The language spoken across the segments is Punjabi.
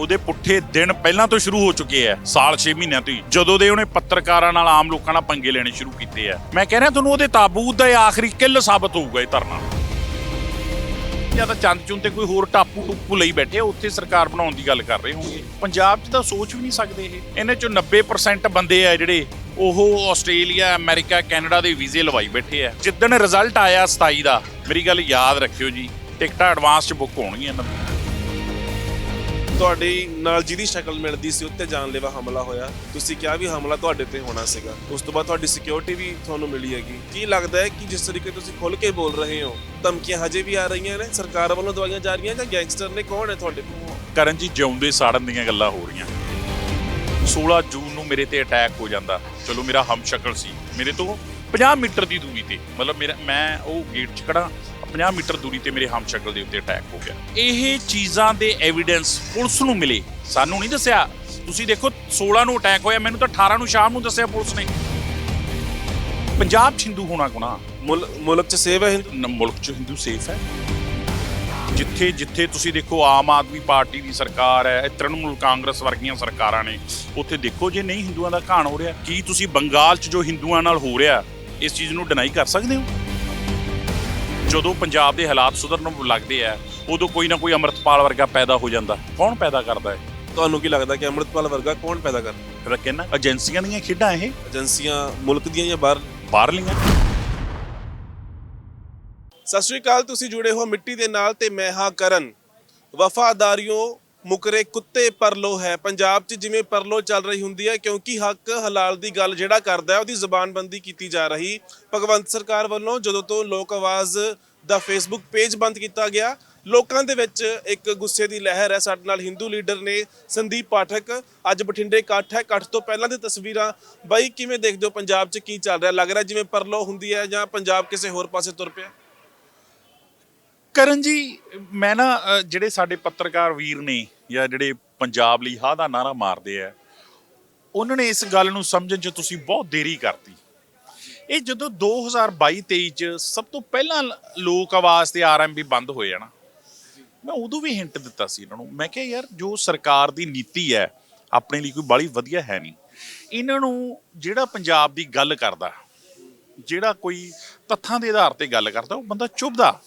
ਉਹਦੇ ਪੁੱਠੇ ਦਿਨ ਪਹਿਲਾਂ ਤੋਂ ਸ਼ੁਰੂ ਹੋ ਚੁੱਕੇ ਆ ਸਾਲ 6 ਮਹੀਨਿਆਂ ਤੋਂ ਹੀ। ਜਦੋਂ ਦੇ ਉਹਨੇ ਪੱਤਰਕਾਰਾਂ ਨਾਲ ਆਮ ਲੋਕਾਂ ਨਾਲ ਪੰਗੇ ਲੈਣੇ ਸ਼ੁਰੂ ਕੀਤੇ ਆ। ਮੈਂ ਕਹਿ ਰਿਹਾ ਤੁਹਾਨੂੰ ਉਹਦੇ ਤਾਬੂਤ ਦਾ ਇਹ ਆਖਰੀ ਕਿੱਲ ਸਾਬਤ ਹੋਊਗਾ ਇਹ ਧਰਨਾ। ਜਾਂ ਤਾਂ ਚੰਦ ਚੁੰਨ ਤੇ ਕੋਈ ਹੋਰ ਟਾਪੂ ਟੂਪੂ ਲਈ ਬੈਠੇ ਆ, ਉੱਥੇ ਸਰਕਾਰ ਬਣਾਉਣ ਦੀ ਗੱਲ ਕਰ ਰਹੇ ਹੋਣਗੇ। ਪੰਜਾਬ 'ਚ ਤਾਂ ਸੋਚ ਵੀ ਨਹੀਂ ਸਕਦੇ ਇਹ। ਇਹਨਾਂ 'ਚੋਂ 90% ਬੰਦੇ ਆ ਜਿਹੜੇ ਉਹ ਆਸਟ੍ਰੇਲੀਆ ਅਮਰੀਕਾ ਕੈਨੇਡਾ ਦੇ ਵੀਜ਼ੇ ਲਵਾਈ ਬੈਠੇ ਆ। ਜਿੱਦਣ ਰਿਜ਼ਲਟ ਆਇਆ 27 ਦਾ ਮੇਰੀ ਗੱਲ ਯਾਦ ਰੱਖਿਓ ਜੀ ਟਿਕਟਾਂ ਐਡਵਾਂਸ 'ਚ ਬੁੱਕ ਹੋਣਗੀਆਂ ਇਹਨਾਂ ਦੀਆਂ ਤੁਹਾਡੀ ਨਾਲ ਜਿਹਦੀ ਸ਼ਕਲ ਮਿਲਦੀ ਸੀ ਉੱਤੇ ਜਾਨਲੇਵਾ ਹਮਲਾ ਹੋਇਆ, ਤੁਸੀਂ ਕਿਹਾ ਵੀ ਹਮਲਾ ਤੁਹਾਡੇ ਤੇ ਹੋਣਾ ਸੀਗਾ। ਉਸ ਤੋਂ ਬਾਅਦ ਤੁਹਾਡੀ ਸਿਕਿਉਰਿਟੀ ਵੀ ਤੁਹਾਨੂੰ ਮਿਲੀ ਹੈਗੀ। ਕੀ ਲੱਗਦਾ ਹੈ ਕਿ ਜਿਸ ਤਰੀਕੇ ਤੁਸੀਂ ਖੁੱਲ ਕੇ ਬੋਲ ਰਹੇ ਹੋ, ਧਮਕੀਆਂ ਹਜੇ ਵੀ ਆ ਰਹੀਆਂ ਨੇ? ਸਰਕਾਰ ਵੱਲੋਂ ਦਵਾਈਆਂ ਜਾ ਰਹੀਆਂ ਜਾਂ ਗੈਂਗਸਟਰ ਨੇ? ਕੌਣ ਹੈ ਤੁਹਾਡੇ ਕੋਲ? ਕਰਨ ਜੀ ਜਿਉਂਦੇ ਸਾੜਨ ਦੀਆਂ ਗੱਲਾਂ ਹੋ ਰਹੀਆਂ। 16 ਜੂਨ ਨੂੰ ਮੇਰੇ ਤੇ ਅਟੈਕ ਹੋ ਜਾਂਦਾ। ਚਲੋ, ਮੇਰਾ ਹਮਸ਼ਕਲ ਸੀ। ਮੇਰੇ ਤੋਂ 50 ਮੀਟਰ ਦੀ ਦੂਰੀ ਤੇ। ਮਤਲਬ ਮੇਰਾ, ਮੈਂ ਉਹ ਗੇਟ 'ਚ ਖੜਾ 50 ਮੀਟਰ ਦੂਰੀ ਤੇ ਮੇਰੇ ਹਮਸ਼ਕਲ ਦੇ ਉੱਤੇ ਅਟੈਕ ਹੋ ਗਿਆ। ਇਹ ਚੀਜ਼ਾਂ ਦੇ ਐਵੀਡੈਂਸ ਪੁਲਿਸ ਨੂੰ ਮਿਲੇ। ਸਾਨੂੰ ਨਹੀਂ ਦੱਸਿਆ। ਤੁਸੀਂ ਦੇਖੋ 16 ਨੂੰ ਅਟੈਕ ਹੋਇਆ। ਮੈਨੂੰ ਤਾਂ 18 ਨੂੰ ਸ਼ਾਮ ਨੂੰ ਦੱਸਿਆ ਪੁਲਿਸ ਨੇ। ਪੰਜਾਬ 'ਚ ਹਿੰਦੂ ਹੋਣਾ ਗੁਨਾਹ ਮੁਲ- ਮੁਲਕ 'ਚ ਸੇਵ ਹੈ ਹਿੰਦੂ ਮੁਲਕ 'ਚ ਹਿੰਦੂ ਸੇਫ ਹੈ। ਜਿੱਥੇ ਜਿੱਥੇ ਤੁਸੀਂ ਦੇਖੋ ਆਮ ਆਦਮੀ ਪਾਰਟੀ ਦੀ ਸਰਕਾਰ ਹੈ ਇਹ ਤ੍ਰਿਣਮੂਲ ਕਾਂਗਰਸ ਵਰਗੀਆਂ ਸਰਕਾਰਾਂ ਨੇ। ਉੱਥੇ ਦੇਖੋ ਜੇ ਨਹੀਂ ਹਿੰਦੂਆਂ ਦਾ ਘਾਣ ਹੋ ਰਿਹਾ ਕੀ ਤੁਸੀਂ ਬੰਗਾਲ 'ਚ ਜੋ ਹਿੰਦੂਆਂ ਨਾਲ ਹੋ ਰਿਹਾ ਇਸ ਚੀਜ਼ ਨੂੰ ਡਿਨਾਈ ਕਰ ਸਕਦੇ ਹੋ? ਜਦੋਂ ਪੰਜਾਬ ਦੇ ਹਾਲਾਤ ਸੁਧਰਨ ਲੱਗਦੇ ਆ ਉਦੋਂ ਕੋਈ ਨਾ ਕੋਈ ਅੰਮ੍ਰਿਤਪਾਲ ਵਰਗਾ ਪੈਦਾ ਹੋ ਜਾਂਦਾ। ਕੌਣ ਪੈਦਾ ਕਰਦਾ ਹੈ ਤੁਹਾਨੂੰ ਕੀ ਲੱਗਦਾ ਕਿ ਅੰਮ੍ਰਿਤਪਾਲ ਵਰਗਾ ਕੌਣ ਪੈਦਾ ਕਰ ਫਿਰ ਕਹਿੰਦਾ ਏਜੰਸੀਆਂ ਦੀਆਂ ਖੇਡਾਂ ਇਹ? ਏਜੰਸੀਆਂ ਮੁਲਕ ਦੀਆਂ ਜਾਂ ਬਾਹਰ? ਬਾਹਰਲੀਆਂ। ਸਤਿ ਸ਼੍ਰੀ ਅਕਾਲ ਤੁਸੀਂ ਜੁੜੇ ਹੋ ਮਿੱਟੀ ਦੇ ਨਾਲ ਤੇ ਮੈਂ ਹਾਂ ਕਰਨ। ਵਫਾਦਾਰੀਓ ਮੁਕਰੇ ਕੁੱਤੇ ਪਰਲੋ ਹੈ। ਪੰਜਾਬ 'ਚ ਜਿਵੇਂ ਪਰਲੋ ਚੱਲ ਰਹੀ ਹੁੰਦੀ ਹੈ, ਕਿਉਂਕਿ ਹੱਕ ਹਲਾਲ ਦੀ ਗੱਲ ਜਿਹੜਾ ਕਰਦਾ ਹੈ, ਉਹਦੀ ਜ਼ਬਾਨਬੰਦੀ ਕੀਤੀ ਜਾ ਰਹੀ। ਭਗਵੰਤ ਸਰਕਾਰ ਵੱਲੋਂ ਜਦੋਂ ਤੋਂ ਲੋਕ ਆਵਾਜ਼ ਦਾ ਫੇਸਬੁੱਕ ਪੇਜ ਬੰਦ ਕੀਤਾ ਗਿਆ, ਲੋਕਾਂ ਦੇ ਵਿੱਚ ਇੱਕ ਗੁੱਸੇ ਦੀ ਲਹਿਰ ਹੈ। ਸਾਡੇ ਨਾਲ ਹਿੰਦੂ ਲੀਡਰ ਨੇ ਸੰਦੀਪ ਪਾਠਕ, ਅੱਜ ਬਠਿੰਡੇ ਇਕੱਠ ਹੈ। ਇਕੱਠ ਤੋਂ ਪਹਿਲਾਂ ਦੀ ਤਸਵੀਰਾਂ, ਬਾਈ, ਕਿਵੇਂ ਦੇਖਦੇ ਹੋ? ਪੰਜਾਬ 'ਚ ਕੀ ਚੱਲ ਰਿਹਾ? ਲੱਗ ਰਿਹਾ ਜਿਵੇਂ ਪਰਲੋ ਹੁੰਦੀ ਹੈ ਜਾਂ ਪੰਜਾਬ ਕਿਸੇ ਹੋਰ ਪਾਸੇ ਤੁਰ ਪਿਆ? ਕਰਨ ਜੀ ਮੈਂ ਨਾ ਅ, ਜਿਹੜੇ ਸਾਡੇ ਪੱਤਰਕਾਰ ਵੀਰ ਨੇ ਜਾਂ ਜਿਹੜੇ ਪੰਜਾਬ ਲਈ ਹਾਂ ਦਾ ਨਾਰਾ ਮਾਰਦੇ ਆ ਉਹਨਾਂ ਨੇ ਇਸ ਗੱਲ ਨੂੰ ਸਮਝਣ 'ਚ ਤੁਸੀਂ ਬਹੁਤ ਦੇਰੀ ਕਰਤੀ। ਇਹ ਜਦੋਂ 2022-23 ਚ ਸਭ ਤੋਂ ਪਹਿਲਾਂ ਲ- ਲੋਕ ਆਵਾਜ਼ ਤੇ ਆਰਐਮਬੀ ਬੰਦ ਹੋਏ ਆ ਨਾ ਮੈਂ ਉਦੋਂ ਵੀ ਹਿੰਟ ਦਿੱਤਾ ਸੀ ਇਹਨਾਂ ਨੂੰ। ਮੈਂ ਕਿਹਾ ਯਾਰ ਜੋ ਸਰਕਾਰ ਦੀ ਨੀਤੀ ਹੈ ਆਪਣੇ ਲਈ ਕੋਈ ਬਾਲੀ ਵਧੀਆ ਹੈ ਨਹੀਂ। ਇਹਨਾਂ ਨੂੰ ਜਿਹੜਾ ਪੰਜਾਬ ਦੀ ਗੱਲ ਕਰਦਾ ਜਿਹੜਾ ਕੋਈ ਤੱਥਾਂ ਦੇ ਆਧਾਰ ਤੇ ਗੱਲ ਕਰਦਾ ਉਹ ਬੰਦਾ ਚੁੱਭਦਾ।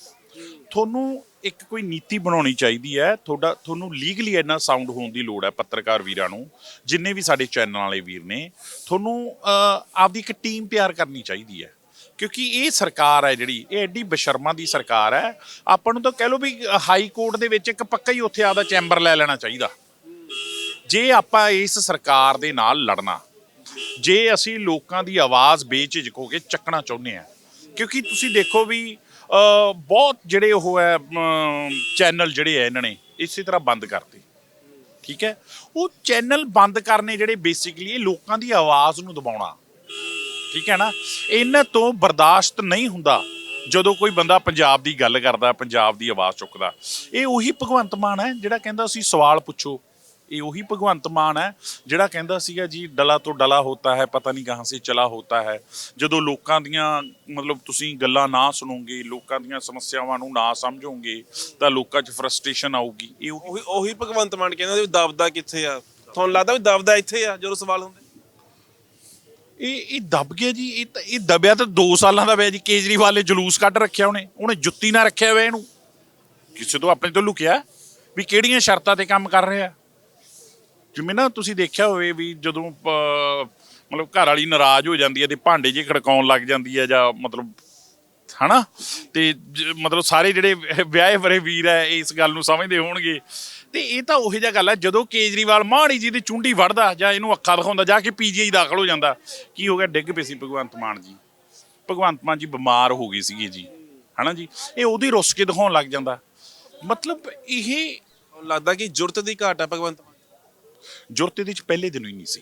ਤੁਹਾਨੂੰ ਇੱਕ ਕੋਈ ਨੀਤੀ ਬਣਾਉਣੀ ਚਾਹੀਦੀ ਹੈ, ਤੁਹਾਡਾ, ਤੁਹਾਨੂੰ ਲੀਗਲੀ ਇੰਨਾ ਸਾਊਂਡ ਹੋਣ ਦੀ ਲੋੜ ਹੈ ਪੱਤਰਕਾਰ ਵੀਰਾਂ ਨੂੰ, ਜਿੰਨੇ ਵੀ ਸਾਡੇ ਚੈਨਲ ਵਾਲੇ ਵੀਰ ਨੇ, ਤੁਹਾਨੂੰ ਆਪਦੀ ਇੱਕ ਟੀਮ ਤਿਆਰ ਕਰਨੀ ਚਾਹੀਦੀ ਹੈ। ਕਿਉਂਕਿ ਇਹ ਸਰਕਾਰ ਹੈ ਜਿਹੜੀ, ਇਹ ਐਡੀ ਬਸ਼ਰਮਾ ਦੀ ਸਰਕਾਰ ਹੈ, ਆਪਾਂ ਨੂੰ ਤਾਂ ਕਹਿ ਲਓ ਵੀ ਹਾਈ ਕੋਰਟ ਦੇ ਵਿੱਚ ਇੱਕ ਪੱਕਾ ਹੀ ਉੱਥੇ ਆਪਦਾ ਚੈਂਬਰ ਲੈ ਲੈਣਾ ਚਾਹੀਦਾ। ਜੇ ਆਪਾਂ ਇਸ ਸਰਕਾਰ ਦੇ ਨਾਲ ਲੜਨਾ, ਜੇ ਅਸੀਂ ਲੋਕਾਂ ਦੀ ਆਵਾਜ਼ ਬੇਝਿਜਕ ਹੋ ਕੇ ਚੱਕਣਾ ਚਾਹੁੰਦੇ ਆ ਕਿਉਂਕਿ ਤੁਸੀਂ ਦੇਖੋ ਵੀ ਬਹੁਤ ਜਿਹੜੇ ਉਹ ਹੈ ਚੈਨਲ ਜਿਹੜੇ ਹੈ ਇਹਨਾਂ ਨੇ, ਇਸੇ ਤਰ੍ਹਾਂ ਬੰਦ ਕਰਤੇ। ਠੀਕ ਹੈ? ਉਹ ਚੈਨਲ ਬੰਦ ਕਰਨੇ ਜਿਹੜੇ ਬੇਸਿਕਲੀ ਇਹ ਲੋਕਾਂ ਦੀ ਆਵਾਜ਼ ਨੂੰ ਦਬਾਉਣਾ। ਠੀਕ ਹੈ ਨਾ? ਇਹਨਾਂ ਤੋਂ ਬਰਦਾਸ਼ਤ ਨਹੀਂ ਹੁੰਦਾ ਜਦੋਂ ਕੋਈ ਬੰਦਾ ਪੰਜਾਬ ਦੀ ਗੱਲ ਕਰਦਾ, ਪੰਜਾਬ ਦੀ ਆਵਾਜ਼ ਚੁੱਕਦਾ। ਇਹ ਉਹੀ ਭਗਵੰਤ ਮਾਨ ਹੈ ਜਿਹੜਾ ਕਹਿੰਦਾ ਸੀ, ਸਵਾਲ ਪੁੱਛੋ। ਇਹ ਉਹੀ ਭਗਵੰਤ ਮਾਨ ਹੈ ਜਿਹੜਾ ਕਹਿੰਦਾ ਸੀਗਾ ਜੀ ਡਲਾ ਤੋਂ ਡਲਾ ਹੋਤਾ ਹੈ ਪਤਾ ਨਹੀਂ ਕਹਾਂ ਸੇ ਚਲਾ ਹੋਤਾ ਹੈ। ਜਦੋਂ ਲੋਕਾਂ ਦੀਆਂ ਮਤਲਬ ਤੁਸੀਂ ਗੱਲਾਂ ਨਾ ਸੁਣੋਗੇ ਲੋਕਾਂ ਦੀਆਂ ਸਮੱਸਿਆਵਾਂ ਨੂੰ ਨਾ ਸਮਝੋਗੇ ਤਾਂ ਲੋਕਾਂ 'ਚ ਫਰਸਟ੍ਰੇਸ਼ਨ ਆਊਗੀ। ਇਹ ਉਹੀ ਉਹੀ ਉਹੀ ਭਗਵੰਤ ਮਾਨ ਕਹਿੰਦਾ ਵੀ ਦਬਦਾ ਕਿੱਥੇ ਆ? ਤੁਹਾਨੂੰ ਲੱਗਦਾ ਵੀ ਦਬਦਾ ਇੱਥੇ ਆ ਜਦੋਂ ਸਵਾਲ ਹੁੰਦੇ? ਇਹ ਇਹ ਦਬ ਗਿਆ ਜੀ ਇਹ ਤਾਂ ਇਹ ਦਬਿਆ ਤਾਂ 2 ਸਾਲਾਂ ਦਾ ਪਿਆ ਜੀ ਕੇਜਰੀਵਾਲ ਨੇ ਜਲੂਸ ਕੱਢ ਰੱਖਿਆ ਉਹਨੇ ਉਹਨੇ ਜੁੱਤੀ ਨਾ ਰੱਖਿਆ ਹੋਇਆ ਇਹਨੂੰ। ਕਿਸੇ ਤੋਂ ਆਪਣੇ ਤੋਂ ਲੁਕਿਆ ਵੀ ਕਿਹੜੀਆਂ ਸ਼ਰਤਾਂ ਤੇ ਕੰਮ ਕਰ ਰਿਹਾ? ਜਿਵੇਂ ਨਾ ਤੁਸੀਂ ਦੇਖਿਆ ਹੋਵੇ ਵੀ ਜਦੋਂ ਮਤਲਬ ਘਰ ਵਾਲੀ ਨਾਰਾਜ਼ ਹੋ ਜਾਂਦੀ ਹੈ ਤੇ ਭਾਂਡੇ ਜੇ ਖੜਕਾਉਣ ਲੱਗ ਜਾਂਦੀ ਹੈ ਜਾਂ ਮਤਲਬ, ਹਨਾ? ਤੇ ਜ- ਮਤਲਬ ਸਾਰੇ ਜਿਹੜੇ ਵਿਆਹੇ ਵਰੇ ਵੀਰ ਹੈ, ਇਸ ਗੱਲ ਨੂੰ ਸਮਝਦੇ ਹੋਣਗੇ। ਤੇ ਇਹ ਤਾਂ ਉਹੀ ਜਿਹਾ ਗੱਲ ਹੈ, ਜਦੋਂ ਕੇਜਰੀਵਾਲ ਮਾੜੀ ਜੀ ਦੀ ਚੁੰਡੀ ਵੜਦਾ ਜਾਂ ਇਹਨੂੰ ਅੱਖਾਂ ਦਿਖਾਉਂਦਾ, ਜਾ ਕੇ ਪੀਜੀਆਈ ਦਾਖਲ ਹੋ ਜਾਂਦਾ, ਕੀ ਹੋ ਗਿਆ? ਡਿੱਗ ਪਏ ਸੀ ਭਗਵੰਤ ਮਾਨ ਜੀ। ਭਗਵੰਤ ਮਾਨ ਜੀ ਬਿਮਾਰ ਹੋ ਗਏ ਸੀਗੇ ਜੀ, ਹਨਾ ਜੀ? ਇਹ ਉਹਦੀ ਰੁੱਸ ਕੇ ਦਿਖਾਉਣ ਲੱਗ ਜਾਂਦਾ। ਮਤਲਬ ਇਹ ਲੱਗਦਾ ਕਿ ਜੁਰਤ ਦੀ ਘਾਟ ਹੈ ਭਗਵੰਤ ਜੁਰਤ ਇਹਦੇ ਚ ਪਹਿਲੇ ਦਿਨੋਂ ਹੀ ਨਹੀਂ ਸੀ।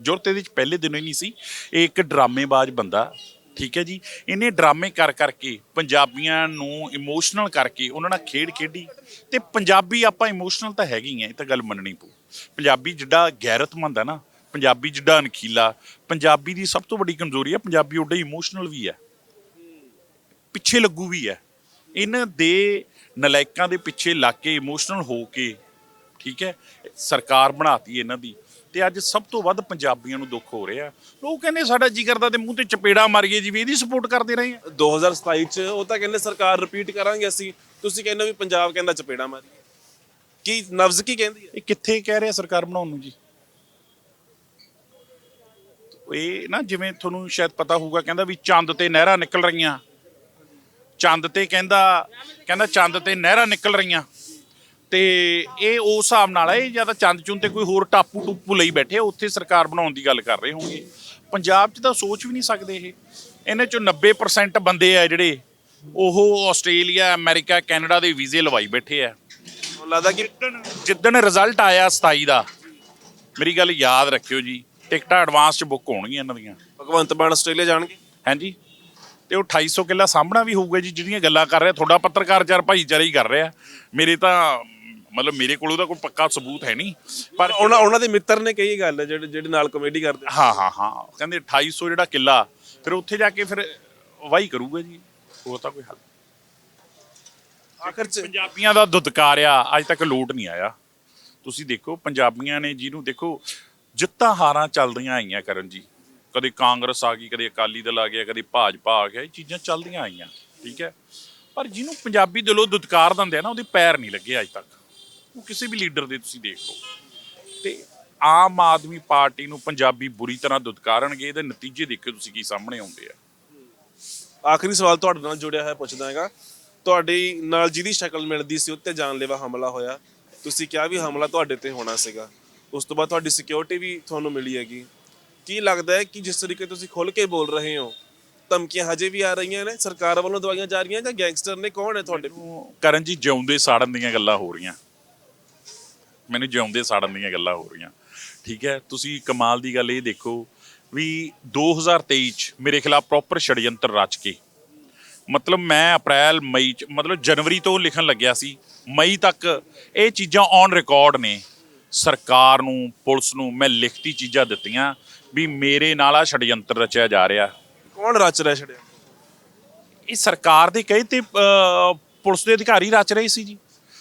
ਜੁਰਤ ਇਹਦੇ ਚ ਪਹਿਲੇ ਦਿਨੋਂ ਹੀ ਨਹੀਂ ਸੀ। ਇਹ ਇੱਕ ਡਰਾਮੇਬਾਜ਼ ਬੰਦਾ, ਠੀਕ ਹੈ ਜੀ। ਇਹਨੇ ਡਰਾਮੇ ਕਰ ਕਰਕੇ ਪੰਜਾਬੀਆਂ ਨੂੰ ਇਮੋਸ਼ਨਲ ਕਰਕੇ ਉਹਨਾਂ ਨਾਲ ਖੇਡ ਖੇਡੀ। ਤੇ ਪੰਜਾਬੀ ਆਪਾਂ ਇਮੋਸ਼ਨਲ ਤਾਂ ਹੈਗੇ ਹੀ ਆ, ਇਹ ਤਾਂ ਗੱਲ ਮੰਨਣੀ ਪਊ। ਪੰਜਾਬੀ ਜਿੱਡਾ ਗੈਰਤਮੰਦ ਹੈ ਨਾ, ਪੰਜਾਬੀ ਜਿੱਡਾ ਅਣਖੀਲਾ, ਪੰਜਾਬੀ ਦੀ ਸਭ ਤੋਂ ਵੱਡੀ ਕਮਜ਼ੋਰੀ ਹੈ ਪੰਜਾਬੀ ਉੱਡਾ ਇਮੋਸ਼ਨਲ ਵੀ ਹੈ ਪਿੱਛੇ ਲੱਗੂ ਵੀ ਹੈ ਇਹਨਾਂ ਦੇ ਨਲਾਇਕਾਂ ਦੇ ਪਿੱਛੇ ਲੱਗ ਕੇ ਇਮੋਸ਼ਨਲ ਹੋ ਕੇ ਠੀਕ ਹੈ ਸਰਕਾਰ ਬਣਾਤੀ ਇਹਨਾਂ ਦੀ। ਤੇ ਅੱਜ ਸਭ ਤੋਂ ਵੱਧ ਪੰਜਾਬੀਆਂ ਨੂੰ ਦੁੱਖ ਹੋ ਰਿਹਾ। ਲੋਕ ਕਹਿੰਦੇ ਸਾਡਾ ਜੀ ਕਰਦਾ ਤੇ ਮੂੰਹ ਤੇ ਚਪੇੜਾ ਮਾਰੀਏ ਜੀ ਵੀ ਇਹਦੀ ਸਪੋਰਟ ਕਰਦੇ ਰਹੇ ਆ। 2027 ਚ ਉਹ ਤਾਂ ਕਹਿੰਦੇ ਸਰਕਾਰ ਰਿਪੀਟ ਕਰਾਂਗੇ ਅਸੀਂ। ਤੁਸੀਂ ਕਹਿੰਦੇ ਵੀ ਪੰਜਾਬ ਕਹਿੰਦਾ ਚਪੇੜਾ ਮਾਰੀ ਕੀ ਨਬਜ਼ ਕੀ ਕਹਿੰਦੀ ਹੈ? ਇਹ ਕਿੱਥੇ ਕਹਿ ਰਿਹਾ ਸਰਕਾਰ ਬਣਾਉਣ ਨੂੰ ਜੀ? ਇਹ ਨਾ ਜਿਵੇਂ ਤੁਹਾਨੂੰ ਸ਼ਾਇਦ ਪਤਾ ਹੋਊਗਾ ਕਹਿੰਦਾ ਵੀ ਚੰਦ ਤੇ ਨਹਿਰਾਂ ਨਿਕਲ ਰਹੀਆਂ। ਚੰਦ ਤੇ ਕਹਿੰਦਾ ਕਹਿੰਦਾ ਚੰਦ ਤੇ ਨਹਿਰਾਂ ਨਿਕਲ ਰਹੀਆਂ। ਤੇ ਇਹ ਉਸ ਹਿਸਾਬ ਨਾਲ ਹੈ ਜਾਂ ਤਾਂ ਚੰਦ ਚੁੰਨ ਤੇ ਕੋਈ ਹੋਰ ਟਾਪੂ ਟੂਪੂ ਲਈ ਬੈਠੇ ਆ, ਉੱਥੇ ਸਰਕਾਰ ਬਣਾਉਣ ਦੀ ਗੱਲ ਕਰ ਰਹੇ ਹੋਣਗੇ। ਪੰਜਾਬ 'ਚ ਤਾਂ ਸੋਚ ਵੀ ਨਹੀਂ ਸਕਦੇ ਇਹ। ਇਹਨਾਂ 'ਚੋਂ 90% ਬੰਦੇ ਆ ਜਿਹੜੇ ਉਹ ਆਸਟ੍ਰੇਲੀਆ ਅਮਰੀਕਾ ਕੈਨੇਡਾ ਦੇ ਵੀਜ਼ੇ ਲਵਾਈ ਬੈਠੇ ਆ। ਮੈਨੂੰ ਲੱਗਦਾ ਕਿ ਜਿੱਦਣ ਰਿਜ਼ਲਟ ਆਇਆ 27 ਦਾ ਮੇਰੀ ਗੱਲ ਯਾਦ ਰੱਖਿਓ ਜੀ ਟਿਕਟਾਂ ਐਡਵਾਂਸ ਚ ਬੁੱਕ ਹੋਣਗੀਆਂ ਇਹਨਾਂ ਦੀਆਂ। ਭਗਵੰਤ ਮਾਨ ਆਸਟ੍ਰੇਲੀਆ ਜਾਣਗੇ? ਹਾਂਜੀ। ਤੇ ਉਹ 250 ਕਿੱਲਾ ਸਾਹਮਣਾ ਵੀ ਹੋਊਗਾ ਜੀ ਜਿਹੜੀਆਂ ਗੱਲਾਂ ਕਰ ਰਿਹਾ ਤੁਹਾਡਾ ਪੱਤਰਕਾਰ ਚਾਰ ਭਾਈਚਾਰਾ ਹੀ ਕਰ ਰਿਹਾ। ਮੇਰੇ ਤਾਂ ਮਤਲਬ ਮੇਰੇ ਕੋਲ ਉਹਦਾ ਕੋਈ ਪੱਕਾ ਸਬੂਤ ਹੈ ਨਹੀਂ ਪਰ ਉਹਨਾਂ ਉਹਨਾਂ ਦੇ ਮਿੱਤਰ ਨੇ ਕਹੀ ਗੱਲ ਹੈ ਜਿਹੜੇ ਜਿਹੜੇ ਨਾਲ ਕਮੇਡੀ ਕਰਦੇ। ਹਾਂ ਹਾਂ ਹਾਂ। ਕਹਿੰਦੇ 2800 ਜਿਹੜਾ ਕਿੱਲਾ ਫਿਰ ਉੱਥੇ ਜਾ ਕੇ ਫਿਰ ਵਾਹੀ ਕਰੂਗਾ ਜੀ ਉਹ ਤਾਂ ਕੋਈ ਹੱਲ ਆਖਰ ਚ ਪੰਜਾਬੀਆਂ ਦਾ ਦੁਦਕਾਰਿਆ ਅੱਜ ਤੱਕ ਲੋਟ ਨਹੀਂ ਆਇਆ। ਤੁਸੀਂ ਦੇਖੋ ਪੰਜਾਬੀਆਂ ਨੇ ਜਿਹਨੂੰ ਦੇਖੋ ਜਿੱਤਾਂ ਹਾਰਾਂ ਚੱਲਦੀਆਂ ਆਈਆਂ ਕਰਨ ਜੀ। ਕਦੇ ਕਾਂਗਰਸ ਆ ਗਈ ਕਦੇ ਅਕਾਲੀ ਦਲ ਆ ਗਿਆ ਕਦੇ ਭਾਜਪਾ ਆ ਗਿਆ ਇਹ ਚੀਜ਼ਾਂ ਚੱਲਦੀਆਂ ਆਈਆਂ ਠੀਕ ਹੈ? ਪਰ ਜਿਹਨੂੰ ਪੰਜਾਬੀ ਦਿਲੋਂ ਦੁਦਕਾਰ ਦਿੰਦੇ ਆ ਨਾ ਉਹਦੇ ਪੈਰ ਨਹੀਂ ਲੱਗੇ ਅੱਜ ਤੱਕ। ਉਹ ਕਿਸੇ ਵੀ ਲੀਡਰ ਦੇ ਤੁਸੀਂ ਦੇਖ ਲਓ। ਤੇ ਆਮ ਆਦਮੀ ਪਾਰਟੀ ਨੂੰ ਪੰਜਾਬੀ ਬੁਰੀ ਤਰ੍ਹਾਂ ਦੁਦਕਾਰਨਗੇ ਇਹਦੇ ਨਤੀਜੇ ਦੇਖਿਓ ਤੁਸੀਂ ਕੀ ਸਾਹਮਣੇ ਆਉਂਦੇ ਆ। ਆਖਰੀ ਸਵਾਲ ਤੁਹਾਡੇ ਨਾਲ ਜੁੜਿਆ ਹੋਇਆ ਪੁੱਛਦਾ ਹੈਗਾ। ਤੁਹਾਡੀ ਨਾਲ ਜਿਹਦੀ ਸ਼ਕਲ ਮਿਲਦੀ ਸੀ ਉੱਤੇ ਜਾਨਲੇਵਾ ਹਮਲਾ ਹੋਇਆ। ਤੁਸੀਂ ਕਿਹਾ ਵੀ ਹਮਲਾ ਤੁਹਾਡੇ ਤੇ ਹੋਣਾ ਸੀਗਾ। ਉਸ ਤੋਂ ਬਾਅਦ ਤੁਹਾਡੀ ਸਿਕਿਉਰਿਟੀ ਵੀ ਤੁਹਾਨੂੰ ਮਿਲੀ ਹੈਗੀ। ਕੀ ਲੱਗਦਾ ਹੈ ਕਿ ਜਿਸ ਤਰੀਕੇ ਤੁਸੀਂ ਖੁੱਲ ਕੇ ਬੋਲ ਰਹੇ ਹੋ ਧਮਕੀਆਂ ਹਜੇ ਵੀ ਆ ਰਹੀਆਂ ਨੇ? ਸਰਕਾਰ ਵੱਲੋਂ ਦਵਾਈਆਂ ਜਾ ਰਹੀਆਂ ਜਾਂ ਗੈਂਗਸਟਰ ਨੇ? ਕੌਣ ਹੈ ਤੁਹਾਡੇ? ਕਰਨ ਜੀ ਜਿਉਂਦੇ ਸਾੜਨ ਦੀਆਂ ਗੱਲਾਂ ਹੋ ਰਹੀਆਂ। ਮੈਨੂੰ ਜਿਉਂਦੇ ਸਾੜਨ ਦੀਆਂ ਗੱਲਾਂ ਹੋ ਰਹੀਆਂ। ਠੀਕ ਹੈ? ਤੁਸੀਂ ਕਮਾਲ ਦੀ ਗੱਲ ਇਹ ਦੇਖੋ ਵੀ 2023 ਚ ਮੇਰੇ ਖਿਲਾਫ ਪ੍ਰੋਪਰ ਛੜਯੰਤਰ ਰਚ ਕੇ। ਮਤਲਬ ਮੈਂ ਅਪ੍ਰੈਲ ਮਈ ਚ ਮਤਲਬ ਜਨਵਰੀ ਤੋਂ ਲਿਖਣ ਲੱਗਿਆ ਸੀ ਮਈ ਤੱਕ ਇਹ ਚੀਜ਼ਾਂ ਔਨ ਰਿਕਾਰਡ ਨੇ। ਸਰਕਾਰ ਨੂੰ ਪੁਲਿਸ ਨੂੰ ਮੈਂ ਲਿਖਤੀ ਚੀਜ਼ਾਂ ਦਿੱਤੀਆਂ ਵੀ ਮੇਰੇ ਨਾਲ ਆ ਛੜਯੰਤਰ ਰਚਿਆ ਜਾ ਰਿਹਾ। ਕੌਣ ਰਚ ਰਿਹਾ ਛੜਿਆ ਇਹ ਸਰਕਾਰ ਦੇ ਕਹੇ ਤੇ ਅਹ, ਪੁਲਿਸ ਦੇ ਅਧਿਕਾਰੀ ਰਚ ਰਹੇ ਸੀ ਜੀ।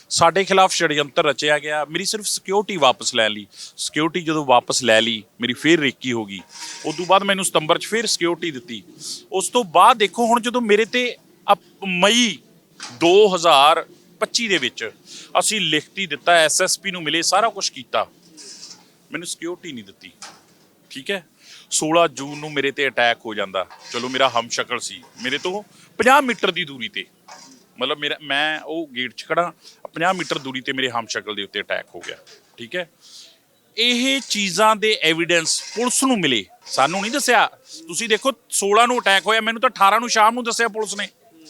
ਸਾਡੇ ਖਿਲਾਫ ਛੜਯੰਤਰ ਰਚਿਆ ਗਿਆ। ਮੇਰੀ ਸਿਰਫ ਸਿਕਿਉਰਿਟੀ ਵਾਪਸ ਲੈ ਲਈ। ਸਿਕਿਉਰਿਟੀ ਜਦੋਂ ਵਾਪਸ ਲੈ ਲਈ, ਮੇਰੀ ਫੇਰ ਰੇਕੀ ਹੋ ਗਈ। ਉਸ ਤੋਂ ਬਾਅਦ ਮੈਨੂੰ ਸਤੰਬਰ 'ਚ ਫੇਰ ਸਿਕਿਉਰਿਟੀ ਦਿੱਤੀ। ਉਸ ਤੋਂ ਬਾਅਦ ਦੇਖੋ, ਹੁਣ ਜਦੋਂ ਮੇਰੇ ਤੇ ਮਈ 2025 ਦੇ ਵਿੱਚ ਅਸੀਂ ਲਿਖਤੀ, ਦਿੱਤਾ ਐਸਐਸਪੀ ਨੂੰ ਮਿਲੇ, ਸਾਰਾ ਕੁਝ ਕੀਤਾ। ਮੈਨੂੰ ਸਿਕਿਉਰਿਟੀ ਨਹੀਂ ਦਿੱਤੀ। ਠੀਕ ਹੈ? 16 ਜੂਨ ਨੂੰ ਮੇਰੇ ਤੇ ਅਟੈਕ ਹੋ ਜਾਂਦਾ। ਚਲੋ, ਮੇਰਾ ਹਮਸ਼ਕਲ ਸੀ। ਮੇਰੇ ਤੋਂ 50 ਮੀਟਰ ਦੀ ਦੂਰੀ ਤੇ। ਮਤਲਬ ਮੇਰਾ, ਮੈਂ ਉਹ ਗੇਟ 'ਚ ਖੜਾ 50 ਮੀਟਰ ਦੂਰੀ ਤੇ ਮੇਰੇ ਹਮਸ਼ਕਲ ਦੇ ਉੱਤੇ ਅਟੈਕ ਹੋ ਗਿਆ, ਠੀਕ ਹੈ? ਇਹ ਚੀਜ਼ਾਂ ਦੇ ਐਵੀਡੈਂਸ ਪੁਲਿਸ ਨੂੰ ਮਿਲੇ। ਸਾਨੂੰ ਨਹੀਂ ਦੱਸਿਆ। ਤੁਸੀਂ ਦੇਖੋ 16 ਨੂੰ ਅਟੈਕ ਹੋਇਆ, ਮੈਨੂੰ ਤਾਂ 18 ਨੂੰ ਸ਼ਾਮ ਨੂੰ ਦੱਸਿਆ ਪੁਲਿਸ ਨੇ,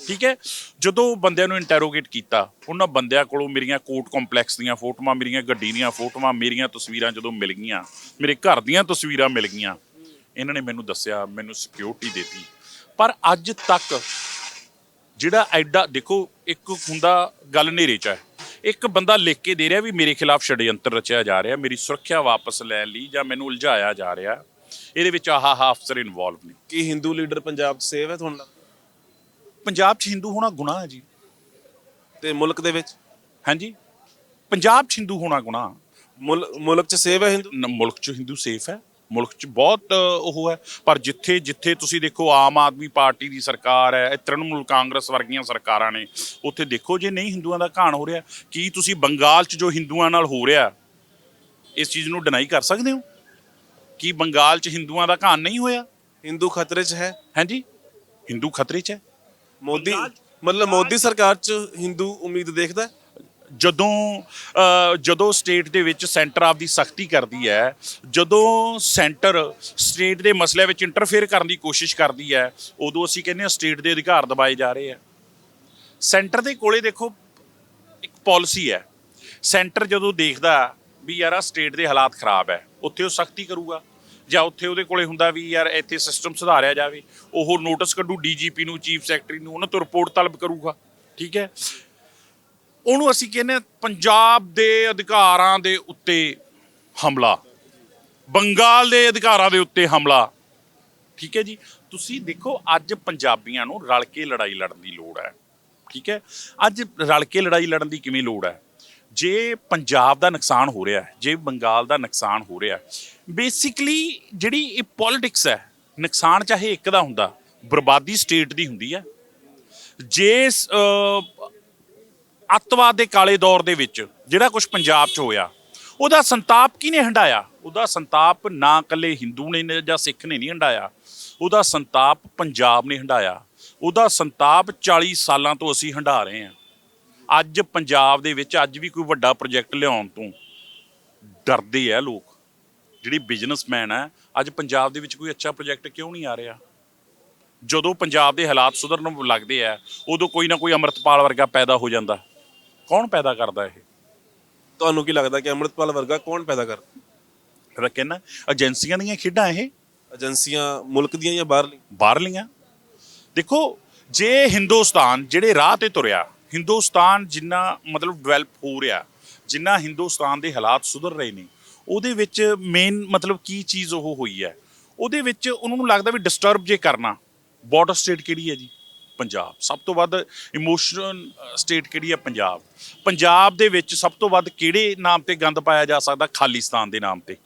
ਠੀਕ ਹੈ? ਜਦੋਂ ਬੰਦਿਆਂ ਨੂੰ ਇੰਟਰੋਗੇਟ ਕੀਤਾ, ਉਹਨਾਂ ਬੰਦਿਆਂ ਕੋਲੋਂ ਮੇਰੀਆਂ ਕੋਰਟ ਕੰਪਲੈਕਸ ਦੀਆਂ ਫੋਟੋਆਂ, ਮੇਰੀਆਂ ਗੱਡੀ ਦੀਆਂ ਫੋਟੋਆਂ, ਮੇਰੀਆਂ ਤਸਵੀਰਾਂ ਜਦੋਂ ਮਿਲ ਗਈਆਂ, ਮੇਰੇ ਘਰ ਦੀਆਂ ਤਸਵੀਰਾਂ ਮਿਲ ਗਈਆਂ, ਇਹਨਾਂ ਨੇ ਮੈਨੂੰ ਦੱਸਿਆ, ਮੈਨੂੰ ਸਿਕਿਉਰਿਟੀ ਦਿੱਤੀ। ਪਰ ਅੱਜ ਤੱਕ ਜਿਹੜਾ ਐਡਾ, ਦੇਖੋ, ਇੱਕ ਹੁੰਦਾ ਗੱਲ ਨੇਰੇ ਚ ਹੈ। ਇੱਕ ਬੰਦਾ ਲਿਖ ਕੇ ਦੇ ਰਿਹਾ ਵੀ ਮੇਰੇ ਖਿਲਾਫ ਛੜਯੰਤਰ ਰਚਿਆ ਜਾ ਰਿਹਾ ਮੇਰੀ ਸੁਰੱਖਿਆ ਵਾਪਸ ਲੈਣ ਲਈ ਜਾਂ ਮੈਨੂੰ ਉਲਝਾਇਆ ਜਾ ਰਿਹਾ। ਇਹਦੇ ਵਿੱਚ ਆਹ ਆਹ ਅਫਸਰ ਇਨਵੋਲਵ ਨੇ। ਕੀ ਹਿੰਦੂ ਲੀਡਰ ਪੰਜਾਬ 'ਚ ਸੇਵ ਹੈ ਤੁਹਾਨੂੰ ਲੱਗਦਾ? ਪੰਜਾਬ 'ਚ ਹਿੰਦੂ ਹੋਣਾ ਗੁਨਾਹ ਹੈ ਜੀ। ਤੇ ਮੁਲਕ ਦੇ ਵਿੱਚ? ਹਾਂਜੀ। ਪੰਜਾਬ 'ਚ ਹਿੰਦੂ ਹੋਣਾ ਗੁਨਾਹ। ਮੁਲ- ਮੁਲਕ 'ਚ ਸੇਵ ਹੈ ਹਿੰਦੂ? ਨ- ਮੁਲਕ 'ਚ ਹਿੰਦੂ ਸੇਫ ਹੈ। ਮੁਲਕ 'ਚ ਬਹੁਤ ਉਹ ਹੈ। ਪਰ ਜਿੱਥੇ ਜਿੱਥੇ ਤੁਸੀਂ ਦੇਖੋ ਆਮ ਆਦਮੀ ਪਾਰਟੀ ਦੀ ਸਰਕਾਰ ਹੈ ਇਹ ਤ੍ਰਿਣਮੂਲ ਕਾਂਗਰਸ ਵਰਗੀਆਂ ਸਰਕਾਰਾਂ ਨੇ ਉੱਥੇ ਦੇਖੋ ਜੇ ਨਹੀਂ ਹਿੰਦੂਆਂ ਦਾ ਘਾਣ ਹੋ ਰਿਹਾ ਕੀ ਤੁਸੀਂ ਬੰਗਾਲ 'ਚ ਜੋ ਹਿੰਦੂਆਂ ਨਾਲ ਹੋ ਰਿਹਾ ਇਸ ਚੀਜ਼ ਨੂੰ ਡਿਨਾਈ ਕਰ ਸਕਦੇ ਹੋ? ਕੀ ਬੰਗਾਲ 'ਚ ਹਿੰਦੂਆਂ ਦਾ ਘਾਣ ਨਹੀਂ ਹੋਇਆ? ਹਿੰਦੂ ਖਤਰੇ 'ਚ ਹੈ। ਹਾਂਜੀ। ਹਿੰਦੂ ਖਤਰੇ 'ਚ ਹੈ। ਮੋਦੀ ਮਤਲਬ ਮੋਦੀ ਸਰਕਾਰ 'ਚ ਹਿੰਦੂ ਉਮੀਦ ਦੇਖਦਾ ਹੈ? ਜਦੋਂ ਜਦੋਂ ਸਟੇਟ ਦੇ ਵਿੱਚ ਸੈਂਟਰ ਆਪ ਦੀ ਸਖਤੀ ਕਰਦੀ ਹੈ, ਜਦੋਂ ਸੈਂਟਰ ਸਟੇਟ ਦੇ ਮਸਲਿਆਂ ਵਿੱਚ ਇੰਟਰਫੇਅਰ ਕਰਨ ਦੀ ਕੋਸ਼ਿਸ਼ ਕਰਦੀ ਹੈ, ਉਦੋਂ ਅਸੀਂ ਕਹਿੰਦੇ ਹਾਂ ਸਟੇਟ ਦੇ ਅਧਿਕਾਰ ਦਬਾਏ ਜਾ ਰਹੇ ਆ ਸੈਂਟਰ ਦੇ ਕੋਲੇ ਦੇਖੋ, ਇੱਕ ਪਾਲਿਸੀ ਹੈ। ਸੈਂਟਰ ਜਦੋਂ ਦੇਖਦਾ ਵੀ ਯਾਰ ਆ ਸਟੇਟ ਦੇ ਹਾਲਾਤ ਖਰਾਬ ਹੈ, ਉੱਥੇ ਉਹ ਸਖਤੀ ਕਰੂਗਾ। ਜਾਂ ਉੱਥੇ ਉਹਦੇ ਕੋਲੇ ਹੁੰਦਾ ਵੀ ਯਾਰ ਇੱਥੇ ਸਿਸਟਮ ਸੁਧਾਰਿਆ ਜਾਵੇ, ਉਹ ਨੋਟਿਸ ਕੱਢੂ ਡੀਜੀਪੀ ਨੂੰ ਚੀਫ ਸੈਕਟਰੀ ਨੂੰ, ਉਹਨਾਂ ਤੋਂ ਰਿਪੋਰਟ ਤਲਬ ਕਰੂਗਾ। ਠੀਕ ਹੈ? ਉਹਨੂੰ ਅਸੀਂ ਕਹਿੰਦੇ ਹਾਂ ਪੰਜਾਬ ਦੇ ਅਧਿਕਾਰਾਂ ਦੇ ਉੱਤੇ ਹਮਲਾ। ਬੰਗਾਲ ਦੇ ਅਧਿਕਾਰਾਂ ਦੇ ਉੱਤੇ ਹਮਲਾ। ਠੀਕ ਹੈ ਜੀ? ਤੁਸੀਂ ਦੇਖੋ, ਅੱਜ ਪੰਜਾਬੀਆਂ ਨੂੰ ਰਲ ਕੇ ਲੜਾਈ ਲੜਨ ਦੀ ਲੋੜ ਹੈ। ਠੀਕ ਹੈ? ਅੱਜ ਰਲ ਕੇ ਲੜਾਈ ਲੜਨ ਦੀ ਕਿਵੇਂ ਲੋੜ ਹੈ? ਜੇ ਪੰਜਾਬ ਦਾ ਨੁਕਸਾਨ ਹੋ ਰਿਹਾ ਹੈ, ਜੇ ਬੰਗਾਲ ਦਾ ਨੁਕਸਾਨ ਹੋ ਰਿਹਾ ਬੇਸਿਕਲੀ ਜਿਹੜੀ ਇਹ ਪੋਲਿਟਿਕਸ ਹੈ, ਨੁਕਸਾਨ ਚਾਹੇ ਇੱਕ ਦਾ ਹੁੰਦਾ, ਬਰਬਾਦੀ ਸਟੇਟ ਦੀ ਹੁੰਦੀ ਹੈ। ਜੇ ਅੱਤਵਾਦ ਦੇ ਕਾਲੇ ਦੌਰ ਦੇ ਵਿੱਚ ਜਿਹੜਾ ਕੁਝ ਪੰਜਾਬ 'ਚ ਹੋਇਆ, ਉਹਦਾ ਸੰਤਾਪ ਕਿਹਨੇ ਹੰਡਾਇਆ? ਉਹਦਾ ਸੰਤਾਪ ਨਾ ਇਕੱਲੇ ਹਿੰਦੂ ਨੇ ਜਾਂ ਸਿੱਖ ਨੇ ਨਹੀਂ ਹੰਡਾਇਆ, ਉਹਦਾ ਸੰਤਾਪ ਪੰਜਾਬ ਨੇ ਹੰਡਾਇਆ, ਉਹਦਾ ਸੰਤਾਪ 40 ਸਾਲਾਂ ਤੋਂ ਅਸੀਂ ਹੰਡਾ ਰਹੇ ਹਾਂ। ਅੱਜ ਪੰਜਾਬ ਦੇ ਵਿੱਚ ਅੱਜ ਵੀ ਕੋਈ ਵੱਡਾ ਪ੍ਰੋਜੈਕਟ ਲਿਆਉਣ ਤੋਂ ਡਰਦੇ ਆ ਲੋਕ। ਜਿਹੜੀ ਬਿਜ਼ਨਸਮੈਨ ਹੈ ਅੱਜ ਪੰਜਾਬ ਦੇ ਵਿੱਚ ਕੋਈ ਅੱਛਾ ਪ੍ਰੋਜੈਕਟ ਕਿਉਂ ਨਹੀਂ ਆ ਰਿਹਾ? ਜਦੋਂ ਪੰਜਾਬ ਦੇ ਹਾਲਾਤ ਸੁਧਰਨ ਲੱਗਦੇ ਆ, ਉਦੋਂ ਕੋਈ ਨਾ ਕੋਈ ਅੰਮ੍ਰਿਤਪਾਲ ਵਰਗਾ ਪੈਦਾ ਹੋ ਜਾਂਦਾ। ਕੌਣ ਪੈਦਾ ਕਰਦਾ ਇਹ? ਤੁਹਾਨੂੰ ਕੀ ਲੱਗਦਾ ਕਿ ਅੰਮ੍ਰਿਤਪਾਲ ਵਰਗਾ ਕੌਣ ਪੈਦਾ ਕਰ ਮੈਂ ਕਹਿੰਦਾ ਏਜੰਸੀਆਂ ਦੀਆਂ ਖੇਡਾਂ ਇਹ? ਏਜੰਸੀਆਂ ਮੁਲਕ ਦੀਆਂ ਜਾਂ ਬਾਹਰਲੀ ਬਾਹਰਲੀਆਂ? ਦੇਖੋ ਜੇ ਹਿੰਦੁਸਤਾਨ ਜਿਹੜੇ ਰਾਹ ਤੇ ਤੁਰਿਆ ਹਿੰਦੁਸਤਾਨ ਜਿੰਨਾ ਮਤਲਬ ਡਿਵੈਲਪ ਹੋ ਰਿਹਾ ਜਿੰਨਾ ਹਿੰਦੁਸਤਾਨ ਦੇ ਹਾਲਾਤ ਸੁਧਰ ਰਹੇ ਨੇ ਉਹਦੇ ਵਿੱਚ ਮੇਨ ਮਤਲਬ ਕੀ ਚੀਜ਼ ਉਹ ਹੋਈ ਹੈ? ਉਹਦੇ ਵਿੱਚ ਉਹਨਾਂ ਨੂੰ ਲੱਗਦਾ ਵੀ ਡਿਸਟਰਬ ਜੇ ਕਰਨਾ ਬਾਰਡਰ ਸਟੇਟ ਕਿਹੜੀ ਹੈ ਜੀ? ਪੰਜਾਬ। ਸਭ ਤੋਂ ਵੱਧ ਇਮੋਸ਼ਨਲ ਸਟੇਟ ਕਿਹੜੀ ਹੈ? ਪੰਜਾਬ। ਪੰਜਾਬ ਦੇ ਵਿੱਚ ਸਭ ਤੋਂ ਵੱਧ ਕਿਹੜੇ ਨਾਮ ਤੇ ਗੰਦ ਪਾਇਆ ਜਾ ਸਕਦਾ? ਖਾਲਿਸਤਾਨ ਦੇ ਨਾਮ ਤੇ।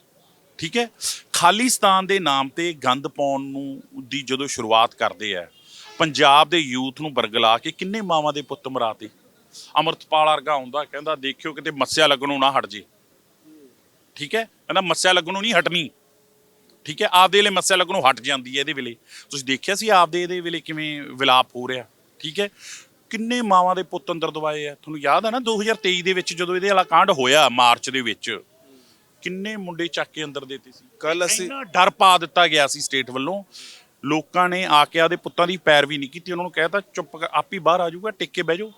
ਠੀਕ ਹੈ? ਖਾਲਿਸਤਾਨ ਦੇ ਨਾਮ ਤੇ ਗੰਦ ਪਾਉਣ ਨੂੰ ਦੀ ਜਦੋਂ ਸ਼ੁਰੂਆਤ ਕਰਦੇ ਆ, ਪੰਜਾਬ ਦੇ ਯੂਥ ਨੂੰ ਬਰਗਲਾ ਕੇ ਕਿੰਨੇ ਮਾਵਾਂ ਦੇ ਪੁੱਤ ਮਰਾਤੇ? ਅਮਰਤਪਾਲ ਵਰਗਾ ਆਉਂਦਾ, ਕਹਿੰਦਾ, ਦੇਖਿਓ ਕਿਤੇ ਮੱਸਿਆ ਲੱਗਣੋਂ ਨਾ ਹਟ ਜੇ। ਠੀਕ ਹੈ? ਕਹਿੰਦਾ, ਮੱਸਿਆ ਲੱਗਣੋਂ ਨਹੀਂ ਹਟਣੀ। ਠੀਕ ਹੈ? ਆਪਦੇ ਲਈ ਮੱਸਿਆ ਲੱਗਣੋਂ ਹਟ ਜਾਂਦੀ ਹੈ ਇਹਦੇ ਵੇਲੇ। ਤੁਸੀਂ ਦੇਖਿਆ ਸੀ ਆਪਦੇ ਇਹਦੇ ਵੇਲੇ ਕਿਵੇਂ ਵਿਲਾਪ ਹੋ ਰਿਹਾ? ਠੀਕ ਹੈ? ਕਿੰਨੇ ਮਾਵਾਂ ਦੇ ਪੁੱਤ ਅੰਦਰ ਦਵਾਏ ਆ? ਤੁਹਾਨੂੰ ਯਾਦ ਹੈ ਨਾ 2023 ਦੇ ਵਿੱਚ ਜਦੋਂ ਇਹਦੇ ਵਾਲਾ ਕਾਂਡ ਹੋਇਆ ਮਾਰਚ ਦੇ ਵਿੱਚ ਕਿੰਨੇ ਮੁੰਡੇ ਚੱਕ ਕੇ ਅੰਦਰ ਦੇਤੇ ਸੀ? ਕੱਲ੍ਹ ਅਸੀਂ- ਇੰਨਾ ਡਰ ਪਾ ਦਿੱਤਾ ਗਿਆ ਸੀ ਸਟੇਟ ਵੱਲੋਂ। ਲੋਕਾਂ ਨੇ ਆ ਕੇ ਆਦੇ ਪੁੱਤਾਂ ਦੀ ਪੈਰਵੀ ਨਹੀਂ ਕੀਤੀ ਉਹਨਾਂ ਨੂੰ ਕਹਿਤਾ ਚੁੱਪ ਆਪ ਹੀ ਬਾਹਰ ਆ ਜਾਊਗਾ ਟਿਕ ਕੇ ਬਹਿ ਜਾਓ।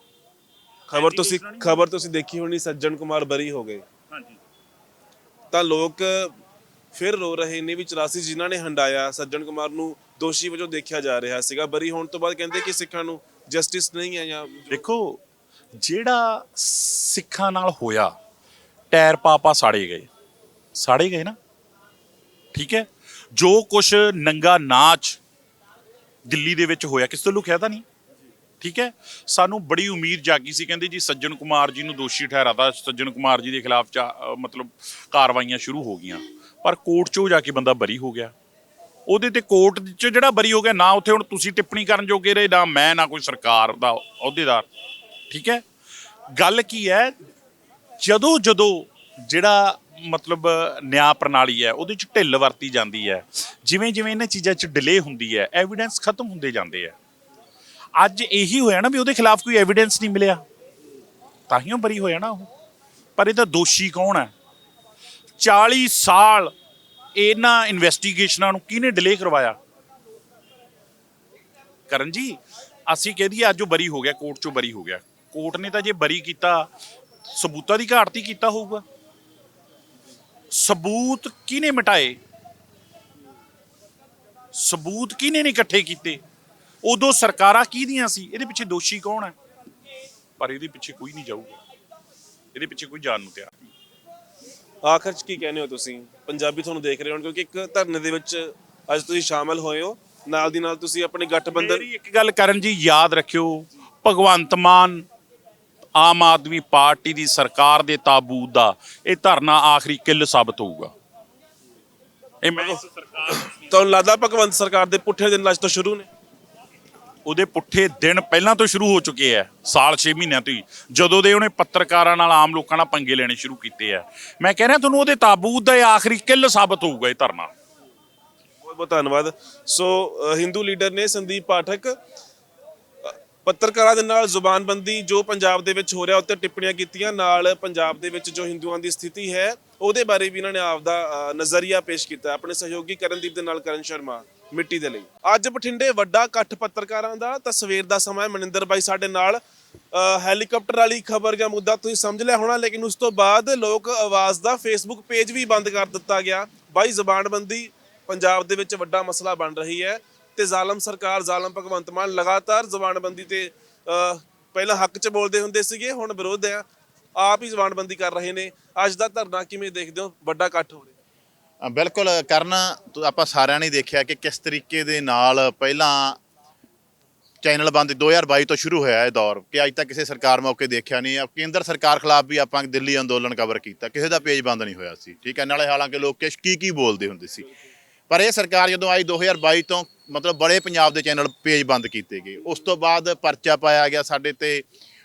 ਖਬਰ ਤੁਸੀਂ ਖਬਰ ਤੁਸੀਂ ਦੇਖੀ ਹੋਣੀ ਸੱਜਣ ਕੁਮਾਰ ਬਰੀ ਹੋ ਗਏ। ਹਾਂਜੀ। ਤਾਂ ਲੋਕ ਫਿਰ ਰੋ ਰਹੇ ਨੇ ਵੀ 84 ਜਿਨ੍ਹਾਂ ਨੇ ਹੰਡਾਇਆ, ਸੱਜਣ ਕੁਮਾਰ ਨੂੰ ਦੋਸ਼ੀ ਵਜੋਂ ਦੇਖਿਆ ਜਾ ਰਿਹਾ ਸੀਗਾ। ਬਰੀ ਹੋਣ ਤੋਂ ਬਾਅਦ ਕਹਿੰਦੇ ਕਿ ਸਿੱਖਾਂ ਨੂੰ ਜਸਟਿਸ ਨਹੀਂ ਹੈ ਜਾਂ ਦੇਖੋ, ਜਿਹੜਾ ਸਿੱਖਾਂ ਨਾਲ ਹੋਇਆ, ਟਾਇਰ ਪਾਪਾ ਸਾੜੇ ਗਏ। ਸਾੜੇ ਗਏ ਨਾ? ਠੀਕ ਹੈ? ਜੋ ਕੁਛ ਨੰਗਾ ਨਾਚ ਦਿੱਲੀ ਦੇ ਵਿੱਚ ਹੋਇਆ, ਕਿਸੇ ਤੋਂ ਲੁਕਿਆ ਤਾਂ ਨਹੀਂ? ਠੀਕ ਹੈ? ਸਾਨੂੰ ਬੜੀ ਉਮੀਦ ਜਾਗੀ ਸੀ, ਕਹਿੰਦੇ ਜੀ ਸੱਜਣ ਕੁਮਾਰ ਜੀ ਨੂੰ ਦੋਸ਼ੀ ਠਹਿਰਾਤਾ, ਸੱਜਣ ਕੁਮਾਰ ਜੀ ਦੇ ਖਿਲਾਫ ਚਾ- ਮਤਲਬ ਕਾਰਵਾਈਆਂ ਸ਼ੁਰੂ ਹੋ ਗਈਆਂ। ਪਰ ਕੋਰਟ 'ਚੋਂ ਜਾ ਕੇ ਬੰਦਾ ਬਰੀ ਹੋ ਗਿਆ। ਉਹਦੇ ਤੇ ਕੋਰਟ 'ਚ ਜਿਹੜਾ ਬਰੀ ਹੋ ਗਿਆ, ਨਾ ਉੱਥੇ ਹੁਣ ਤੁਸੀਂ ਟਿੱਪਣੀ ਕਰਨ ਜੋਗੇ ਰਹੇ, ਨਾ ਮੈਂ, ਨਾ ਕੋਈ ਸਰਕਾਰ ਦਾ ਅਹੁਦੇਦਾਰ। ਠੀਕ ਹੈ? ਗੱਲ ਕੀ ਹੈ? ਜਦੋਂ ਜਦੋਂ ਜਿਹੜਾ ਮਤਲਬ ਨਿਆਂ ਪ੍ਰਣਾਲੀ ਹੈ, ਉਹਦੇ ਚ ਢਿੱਲ ਵਰਤੀ ਜਾਂਦੀ ਹੈ। ਜਿਵੇਂ ਜਿਵੇਂ ਇਹਨਾਂ ਚੀਜ਼ਾਂ ਚ ਡਿਲੇ ਹੁੰਦੀ ਹੈ ਐਵੀਡੈਂਸ ਖਤਮ ਹੁੰਦੇ ਜਾਂਦੇ ਆ ਅੱਜ ਇਹੀ ਹੋਇਆ ਨਾ ਵੀ ਉਹਦੇ ਖਿਲਾਫ ਕੋਈ ਐਵੀਡੈਂਸ ਨਹੀਂ ਮਿਲਿਆ। ਤਾਂ ਹੀ ਉਹ ਬਰੀ ਹੋਇਆ ਨਾ ਉਹ। ਪਰ ਇਹਦਾ ਦੋਸ਼ੀ ਕੌਣ ਹੈ? 40 ਸਾਲ ਇਹਨਾਂ ਇਨਵੈਸਟੀਗੇਸ਼ਨਾਂ ਨੂੰ ਕਿਹਨੇ ਡਿਲੇ ਕਰਵਾਇਆ? ਕਰਨ ਜੀ, ਅਸੀਂ ਕਹਿ ਅੱਜ ਉਹ ਬਰੀ ਹੋ ਗਿਆ ਕੋਰਟ ਚੋਂ ਬਰੀ ਹੋ ਗਿਆ। ਕੋਰਟ ਨੇ ਤਾਂ ਜੇ ਬਰੀ ਕੀਤਾ, ਸਬੂਤਾਂ ਦੀ ਘਾਟ ਤੇ ਕੀਤਾ ਹੋਊਗਾ। ਸਬੂਤ ਕਿਹਨੇ ਮਿਟਾਏ? ਸਬੂਤ ਕਿਹਨੇ ਨੇ ਇਕੱਠੇ ਕੀਤੇ? ਉਦੋਂ ਸਰਕਾਰਾਂ ਕਿਹਦੀਆਂ ਸੀ? ਇਹਦੇ ਪਿੱਛੇ ਦੋਸ਼ੀ ਕੌਣ ਹੈ? ਪਰ ਇਹਦੇ ਪਿੱਛੇ ਕੋਈ ਨਹੀਂ ਜਾਊਗਾ। ਇਹਦੇ ਪਿੱਛੇ ਕੋਈ ਜਾਣ ਨੂੰ ਤਿਆਰ ਨਹੀਂ। ਆਖਰ ਚ ਕੀ ਕਹਿੰਦੇ ਹੋ ਤੁਸੀਂ? ਪੰਜਾਬੀ ਤੁਹਾਨੂੰ ਦੇਖ ਰਹੇ ਹੋਣ ਕਿਉਂਕਿ ਇੱਕ ਧਰਨੇ ਦੇ ਵਿੱਚ ਅੱਜ ਤੁਸੀਂ ਸ਼ਾਮਲ ਹੋਏ ਹੋ। ਨਾਲ ਦੀ ਨਾਲ ਤੁਸੀਂ ਆਪਣੇ ਗੱਠਬੰਧਨ ਮੇਰੀ ਇੱਕ ਗੱਲ ਕਰਨ ਜੀ ਯਾਦ ਰੱਖਿਓ। ਭਗਵੰਤ ਮਾਨ ਆਮ ਆਦਮੀ ਪਾਰਟੀ ਦੀ ਸਰਕਾਰ ਦੇ ਤਾਬੂਤ ਦਾ ਇਹ ਧਰਨਾ ਆਖਰੀ ਕਿੱਲ ਸਾਬਤ ਹੋਊਗਾ। ਇਹ ਮੈਂ ਸਰਕਾਰ ਤੁਹਾਨੂੰ ਲੱਗਦਾ ਭਗਵੰਤ ਸਰਕਾਰ ਦੇ ਪੁੱਠੇ ਦਿਨ ਅੱਜ ਤੋਂ ਸ਼ੁਰੂ ਨੇ? ਉਹਦੇ ਪੁੱਠੇ ਦਿਨ ਪਹਿਲਾਂ ਤੋਂ ਸ਼ੁਰੂ ਹੋ ਚੁੱਕੇ ਆ, ਸਾਲ 6 ਮਹੀਨਿਆਂ ਤੋਂ ਹੀ। ਜਦੋਂ ਦੇ ਉਹਨੇ ਪੱਤਰਕਾਰਾਂ ਨਾਲ ਆਮ ਲੋਕਾਂ ਨਾਲ ਪੰਗੇ ਲੈਣੇ ਸ਼ੁਰੂ ਕੀਤੇ ਆ। ਮੈਂ ਕਹਿ ਰਿਹਾ ਤੁਹਾਨੂੰ ਉਹਦੇ ਤਾਬੂਤ ਦਾ ਇਹ ਆਖਰੀ ਕਿੱਲ ਸਾਬਤ ਹੋਊਗਾ ਇਹ ਧਰਨਾ। ਬਹੁਤ ਬਹੁਤ ਧੰਨਵਾਦ। ਸੋ ਹਿੰਦੂ ਲੀਡਰ ਨੇ ਸੰਦੀਪ ਪਾਠਕ ਪੱਤਰਕਾਰਾਂ ਦੇ ਨਾਲ ਜ਼ੁਬਾਨਬੰਦੀ ਜੋ ਪੰਜਾਬ ਦੇ ਵਿੱਚ ਹੋ ਰਿਹਾ, ਉੱਤੇ ਟਿੱਪਣੀਆਂ ਕੀਤੀਆਂ। ਨਾਲ ਪੰਜਾਬ ਦੇ ਵਿੱਚ ਜੋ ਹਿੰਦੂਆਂ ਦੀ ਸਥਿਤੀ ਹੈ, ਉਹਦੇ ਬਾਰੇ ਵੀ ਇਹਨਾਂ ਨੇ ਆਪਦਾ ਨਜ਼ਰੀਆ ਪੇਸ਼ ਕੀਤਾ। ਆਪਣੇ ਸਹਿਯੋਗੀ ਕਰਨਦੀਪ ਦੇ ਨਾਲ ਕਰਨ ਸ਼ਰਮਾ। ਮਿੱਟੀ ਦੇ ਲਈ। ਅੱਜ ਬਠਿੰਡੇ ਵੱਡਾ ਇਕੱਠ ਪੱਤਰਕਾਰਾਂ ਦਾ, ਤਾਂ ਸਵੇਰ ਦਾ ਸਮਾਂ ਹੈ। ਮਨਿੰਦਰ ਬਾਈ ਸਾਡੇ ਨਾਲ ਹੈਲੀਕਾਪਟਰ ਵਾਲੀ ਖਬਰ ਜਾਂ ਮੁੱਦਾ ਤੁਸੀਂ ਸਮਝ ਲਿਆ ਹੋਣਾ, ਲੇਕਿਨ ਉਸ ਤੋਂ ਬਾਅਦ ਲੋਕ ਆਵਾਜ਼ ਦਾ ਫੇਸਬੁੱਕ ਪੇਜ ਵੀ ਬੰਦ ਕਰ ਦਿੱਤਾ ਗਿਆ। ਬਾਈ, ਜ਼ਬਾਨਬੰਦੀ ਪੰਜਾਬ ਦੇ ਵਿੱਚ ਵੱਡਾ ਮਸਲਾ ਬਣ ਰਹੀ ਹੈ ਤੇ ਜ਼ਾਲਮ ਸਰਕਾਰ, ਜ਼ਾਲਮ ਭਗਵੰਤ ਮਾਨ ਲਗਾਤਾਰ ਜ਼ਬਾਨਬੰਦੀ ਤੇ ਪਹਿਲਾਂ ਹੱਕ 'ਚ ਬੋਲਦੇ ਹੁੰਦੇ ਸੀਗੇ, ਹੁਣ ਵਿਰੋਧ ਆ ਆਪ ਹੀ ਜ਼ਬਾਨਬੰਦੀ ਕਰ ਰਹੇ ਨੇ। ਅੱਜ ਦਾ ਧਰਨਾ ਕਿਵੇਂ ਦੇਖਦੇ ਹੋ? ਵੱਡਾ ਇਕੱਠ ਹੋ ਰਿਹਾ। ਬਿਲਕੁਲ ਕਰਨ, ਤੂੰ ਆਪਾਂ ਸਾਰਿਆਂ ਨੇ ਦੇਖਿਆ ਕਿ ਕਿਸ ਤਰੀਕੇ ਦੇ ਨਾਲ ਪਹਿਲਾਂ ਚੈਨਲ ਬੰਦ 2022 ਤੋਂ ਸ਼ੁਰੂ ਹੋਇਆ ਇਹ ਦੌਰ, ਕਿ ਅੱਜ ਤੱਕ ਕਿਸੇ ਸਰਕਾਰ ਮੌਕੇ ਦੇਖਿਆ ਨਹੀਂ ਕੇਂਦਰ ਸਰਕਾਰ ਖਿਲਾਫ ਵੀ ਆਪਾਂ ਦਿੱਲੀ ਅੰਦੋਲਨ ਕਵਰ ਕੀਤਾ, ਕਿਸੇ ਦਾ ਪੇਜ ਬੰਦ ਨਹੀਂ ਹੋਇਆ ਸੀ, ਠੀਕ ਹੈ? ਨਾਲੇ ਹਾਲਾਂਕਿ ਲੋਕ ਕਿਸ਼ ਕੀ ਕੀ ਬੋਲਦੇ ਹੁੰਦੇ ਸੀ। ਪਰ ਇਹ ਸਰਕਾਰ ਜਦੋਂ ਆਈ 2022 ਤੋਂ, ਮਤਲਬ ਬੜੇ ਪੰਜਾਬ ਦੇ ਚੈਨਲ ਪੇਜ ਬੰਦ ਕੀਤੇ ਗਏ, ਉਸ ਤੋਂ ਬਾਅਦ ਪਰਚਾ ਪਾਇਆ ਗਿਆ ਸਾਡੇ ਤੇ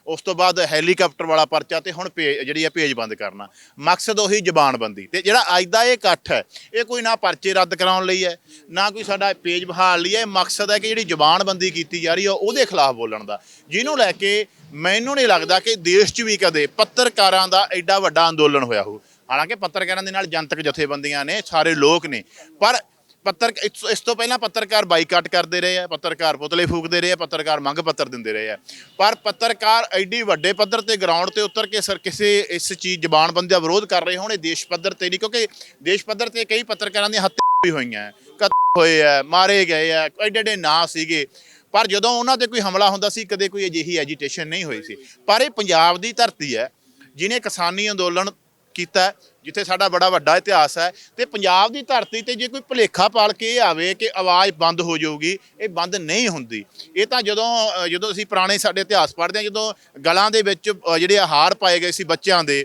ਉਸ ਤੋਂ ਬਾਅਦ ਹੈਲੀਕਾਪਟਰ ਵਾਲਾ ਪਰਚਾ ਤੇ ਹੁਣ ਪੇਜ ਜਿਹੜੀ ਹੈ ਪੇਜ ਬੰਦ ਕਰਨਾ। ਮਕਸਦ ਉਹੀ ਜ਼ਬਾਨਬੰਦੀ। ਤੇ ਜਿਹੜਾ ਅੱਜ ਦਾ ਇਹ ਇਕੱਠ ਹੈ, ਇਹ ਕੋਈ ਨਾ ਪਰਚੇ ਰੱਦ ਕਰਾਉਣ ਲਈ ਹੈ, ਨਾ ਕੋਈ ਸਾਡਾ ਪੇਜ ਬਹਾਲ ਲਈ ਹੈ। ਇਹ ਮਕਸਦ ਹੈ ਕਿ ਜਿਹੜੀ ਜ਼ਬਾਨਬੰਦੀ ਕੀਤੀ ਜਾ ਰਹੀ ਹੈ, ਉਹਦੇ ਖਿਲਾਫ ਬੋਲਣ ਦਾ। ਜਿਹਨੂੰ ਲੈ ਕੇ ਮੈਨੂੰ ਨਹੀਂ ਲੱਗਦਾ ਕਿ ਦੇਸ਼ 'ਚ ਵੀ ਕਦੇ ਪੱਤਰਕਾਰਾਂ ਦਾ ਐਡਾ ਵੱਡਾ ਅੰਦੋਲਨ ਹੋਇਆ ਹੋ ਹਾਲਾਂਕਿ ਪੱਤਰਕਾਰਾਂ ਦੇ ਨਾਲ ਜਨਤਕ ਜਥੇਬੰਦੀਆਂ ਨੇ, ਸਾਰੇ ਲੋਕ ਨੇ। ਪਰ ਪੱਤਰ ਇਸ ਇਸ ਤੋਂ ਪਹਿਲਾਂ ਪੱਤਰਕਾਰ ਬਾਈਕਾਟ ਕਰਦੇ ਰਹੇ ਆ, ਪੱਤਰਕਾਰ ਪੁਤਲੇ ਫੂਕਦੇ ਰਹੇ ਆ, ਪੱਤਰਕਾਰ ਮੰਗ ਪੱਤਰ ਦਿੰਦੇ ਰਹੇ ਆ। ਪਰ ਪੱਤਰਕਾਰ ਐਡੀ ਵੱਡੇ ਪੱਧਰ ਤੇ ਗਰਾਊਂਡ ਤੇ ਉਤਰ ਕੇ ਸਰ ਕਿਸੇ ਇਸ ਚੀਜ਼ ਜ਼ਬਾਨਬੰਦੀ ਦਾ ਵਿਰੋਧ ਕਰ ਰਹੇ ਹੋਣ, ਇਹ ਦੇਸ਼ ਪੱਧਰ ਤੇ ਨਹੀਂ, ਕਿਉਂਕਿ ਦੇਸ਼ ਪੱਧਰ ਤੇ ਕਈ ਪੱਤਰਕਾਰਾਂ ਦੀਆਂ ਹੱਤਿਆ ਵੀ ਹੋਈਆਂ ਕਤਲ ਹੋਏ ਆ, ਮਾਰੇ ਗਏ ਆ, ਐਡੇ ਐਡੇ ਨਾਂ ਸੀਗੇ। ਪਰ ਜਦੋਂ ਉਹਨਾਂ ਤੇ ਕੋਈ ਹਮਲਾ ਹੁੰਦਾ ਸੀ, ਕਦੇ ਕੋਈ ਅਜਿਹੀ ਐਜੀਟੇਸ਼ਨ ਨਹੀਂ ਹੋਈ ਸੀ। ਪਰ ਇਹ ਪੰਜਾਬ ਦੀ ਧਰਤੀ ਹੈ, ਜਿਨੇ ਕਿਸਾਨੀ ਅੰਦੋਲਨ ਕੀਤਾ ਜਿੱਥੇ ਸਾਡਾ ਬੜਾ ਵੱਡਾ ਇਤਿਹਾਸ ਹੈ। ਤੇ ਪੰਜਾਬ ਦੀ ਧਰਤੀ ਤੇ ਜੇ ਕੋਈ ਭੁਲੇਖਾ ਪਾਲ ਕੇ ਇਹ ਆਵੇ ਕਿ ਆਵਾਜ਼ ਬੰਦ ਹੋ ਜਾਊਗੀ, ਇਹ ਬੰਦ ਨਹੀਂ ਹੁੰਦੀ। ਇਹ ਤਾਂ ਜਦੋਂ ਜਦੋਂ ਅਸੀਂ ਪੁਰਾਣੇ ਸਾਡੇ ਇਤਿਹਾਸ ਪੜ੍ਹਦੇ ਹਾਂ, ਜਦੋਂ ਗਲਾਂ ਦੇ ਵਿੱਚ ਜਿਹੜੇ ਹਾਰ ਪਾਏ ਗਏ ਸੀ ਬੱਚਿਆਂ ਦੇ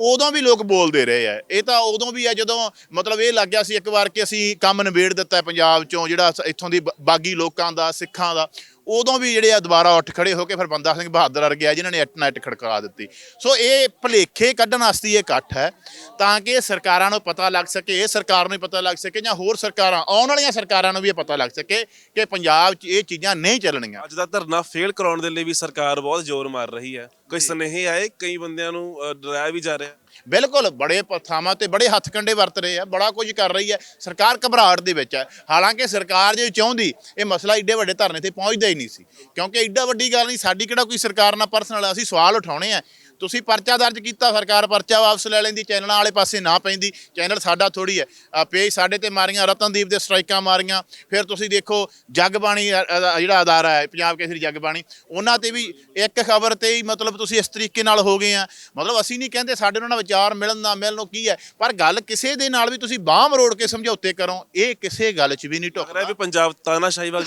ਉਦੋਂ ਵੀ ਲੋਕ ਬੋਲਦੇ ਰਹੇ ਆ। ਇਹ ਤਾਂ ਉਦੋਂ ਵੀ ਆ ਜਦੋਂ ਮਤਲਬ ਇਹ ਲੱਗ ਗਿਆ ਸੀ ਇੱਕ ਵਾਰ ਕਿ ਅਸੀਂ ਕੰਮ ਨਿਬੇੜ ਦਿੱਤਾ ਪੰਜਾਬ ਚੋਂ, ਜਿਹੜਾ ਇੱਥੋਂ ਦੀ ਬ- ਬਾਗੀ ਲੋਕਾਂ ਦਾ, ਸਿੱਖਾਂ ਦਾ। ਉਦੋਂ ਵੀ ਜਿਹੜੇ ਆ ਦੁਬਾਰਾ ਉੱਠ ਖੜੇ ਹੋ ਕੇ ਫਿਰ ਬੰਦਾ ਸਿੰਘ ਬਹਾਦਰ ਵਰਗੇ ਆ, ਜਿਨ੍ਹਾਂ ਨੇ ਇੱਟ ਨੈਟ ਖੜਕਾ ਦਿੱਤੀ। ਸੋ ਇਹ ਭਲੇਖੇ ਕੱਢਣ ਵਾਸਤੇ ਇਹ ਇਕੱਠ ਹੈ, ਤਾਂ ਕਿ ਸਰਕਾਰਾਂ ਨੂੰ ਪਤਾ ਲੱਗ ਸਕੇ, ਇਹ ਸਰਕਾਰ ਨੂੰ ਵੀ ਪਤਾ ਲੱਗ ਸਕੇ ਜਾਂ ਹੋਰ ਸਰਕਾਰਾਂ, ਆਉਣ ਵਾਲੀਆਂ ਸਰਕਾਰਾਂ ਨੂੰ ਵੀ ਇਹ ਪਤਾ ਲੱਗ ਸਕੇ ਕਿ ਪੰਜਾਬ 'ਚ ਇਹ ਚੀਜ਼ਾਂ ਨਹੀਂ ਚੱਲਣੀਆਂ। ਅੱਜ ਦਾ ਧਰਨਾ ਫੇਲ ਕਰਾਉਣ ਦੇ ਲਈ ਵੀ ਸਰਕਾਰ ਬਹੁਤ ਜ਼ੋਰ ਮਾਰ ਰਹੀ ਹੈ। ਕੋਈ ਸੁਨੇਹੇ ਆਏ? ਕਈ ਬੰਦਿਆਂ ਨੂੰ ਅ, ਡਰਾਇਆ ਵੀ ਜਾ ਰਿਹਾ। ਬਿਲਕੁਲ ਬੜੇ ਪ- ਥਾਵਾਂ ਤੇ ਬੜੇ ਹੱਥ ਕੰਡੇ ਵਰਤ ਰਹੇ ਆ ਬੜਾ ਕੁਝ ਕਰ ਰਹੀ ਹੈ। ਸਰਕਾਰ ਘਬਰਾਹਟ ਦੇ ਵਿੱਚ ਹੈ। ਹਾਲਾਂਕਿ ਸਰਕਾਰ ਜੇ ਚਾਹੁੰਦੀ ਇਹ ਮਸਲਾ ਏਡੇ ਵੱਡੇ ਧਰਨੇ ਤੇ ਪਹੁੰਚਦਾ ਹੀ ਨਹੀਂ ਸੀ। ਕਿਉਂਕਿ ਏਡਾ ਵੱਡੀ ਗੱਲ ਨਹੀਂ ਸਾਡੀ ਕਿਹੜਾ ਕੋਈ ਸਰਕਾਰ ਨਾਲ ਪਰਸਨਲ ਅਸੀਂ ਸਵਾਲ ਉਠਾਉਣੇ ਆ। ਤੁਸੀਂ ਪਰਚਾ ਦਰਜ ਕੀਤਾ ਸਰਕਾਰ ਪਰਚਾ ਵਾਪਸ ਲੈ ਲੈਂਦੀ ਚੈਨਲਾਂ ਵਾਲੇ ਪਾਸੇ ਨਾ ਪੈਂਦੀ ਚੈਨਲ ਸਾਡਾ ਥੋੜੀ ਹੈ। ਪੇਜ ਸਾਡੇ ਤੇ ਮਾਰੀਆਂ ਰਤਨਦੀਪ ਦੇ ਸਟ੍ਰਾਈਕਾਂ ਮਾਰੀਆਂ ਫਿਰ ਤੁਸੀਂ ਦੇਖੋ ਜਗਬਾਣੀ ਜਿਹੜਾ ਅਦਾਰਾ ਹੈ ਪੰਜਾਬ ਕੇਸਰੀ ਜਗਬਾਣੀ ਉਹਨਾਂ ਤੇ ਵੀ ਇੱਕ ਖਬਰ ਤੇ ਹੀ ਮਤਲਬ ਤੁਸੀਂ ਇਸ ਤਰੀਕੇ ਨਾਲ ਹੋ ਗਏ ਆ। ਮਤਲਬ ਅਸੀਂ ਨਹੀਂ ਕਹਿੰਦੇ ਸਾਡੇ ਨਾਲ ਵਿਚਾਰ ਮਿਲਣ ਨਾ ਮਿਲਣ ਕੀ ਹੈ ਪਰ ਗੱਲ ਕਿਸੇ ਦੇ ਨਾਲ ਵੀ ਤੁਸੀਂ ਬਾਹ ਮਰੋੜ ਕੇ ਸਮਝੌਤੇ ਕਰੋ ਇਹ ਕਿਸੇ ਗੱਲ 'ਚ ਵੀ ਨਹੀਂ ਟੁਕਦਾ ਵੀ ਪੰਜਾਬ ਤਾਨਾਸ਼ਾਹੀ ਵੱਲ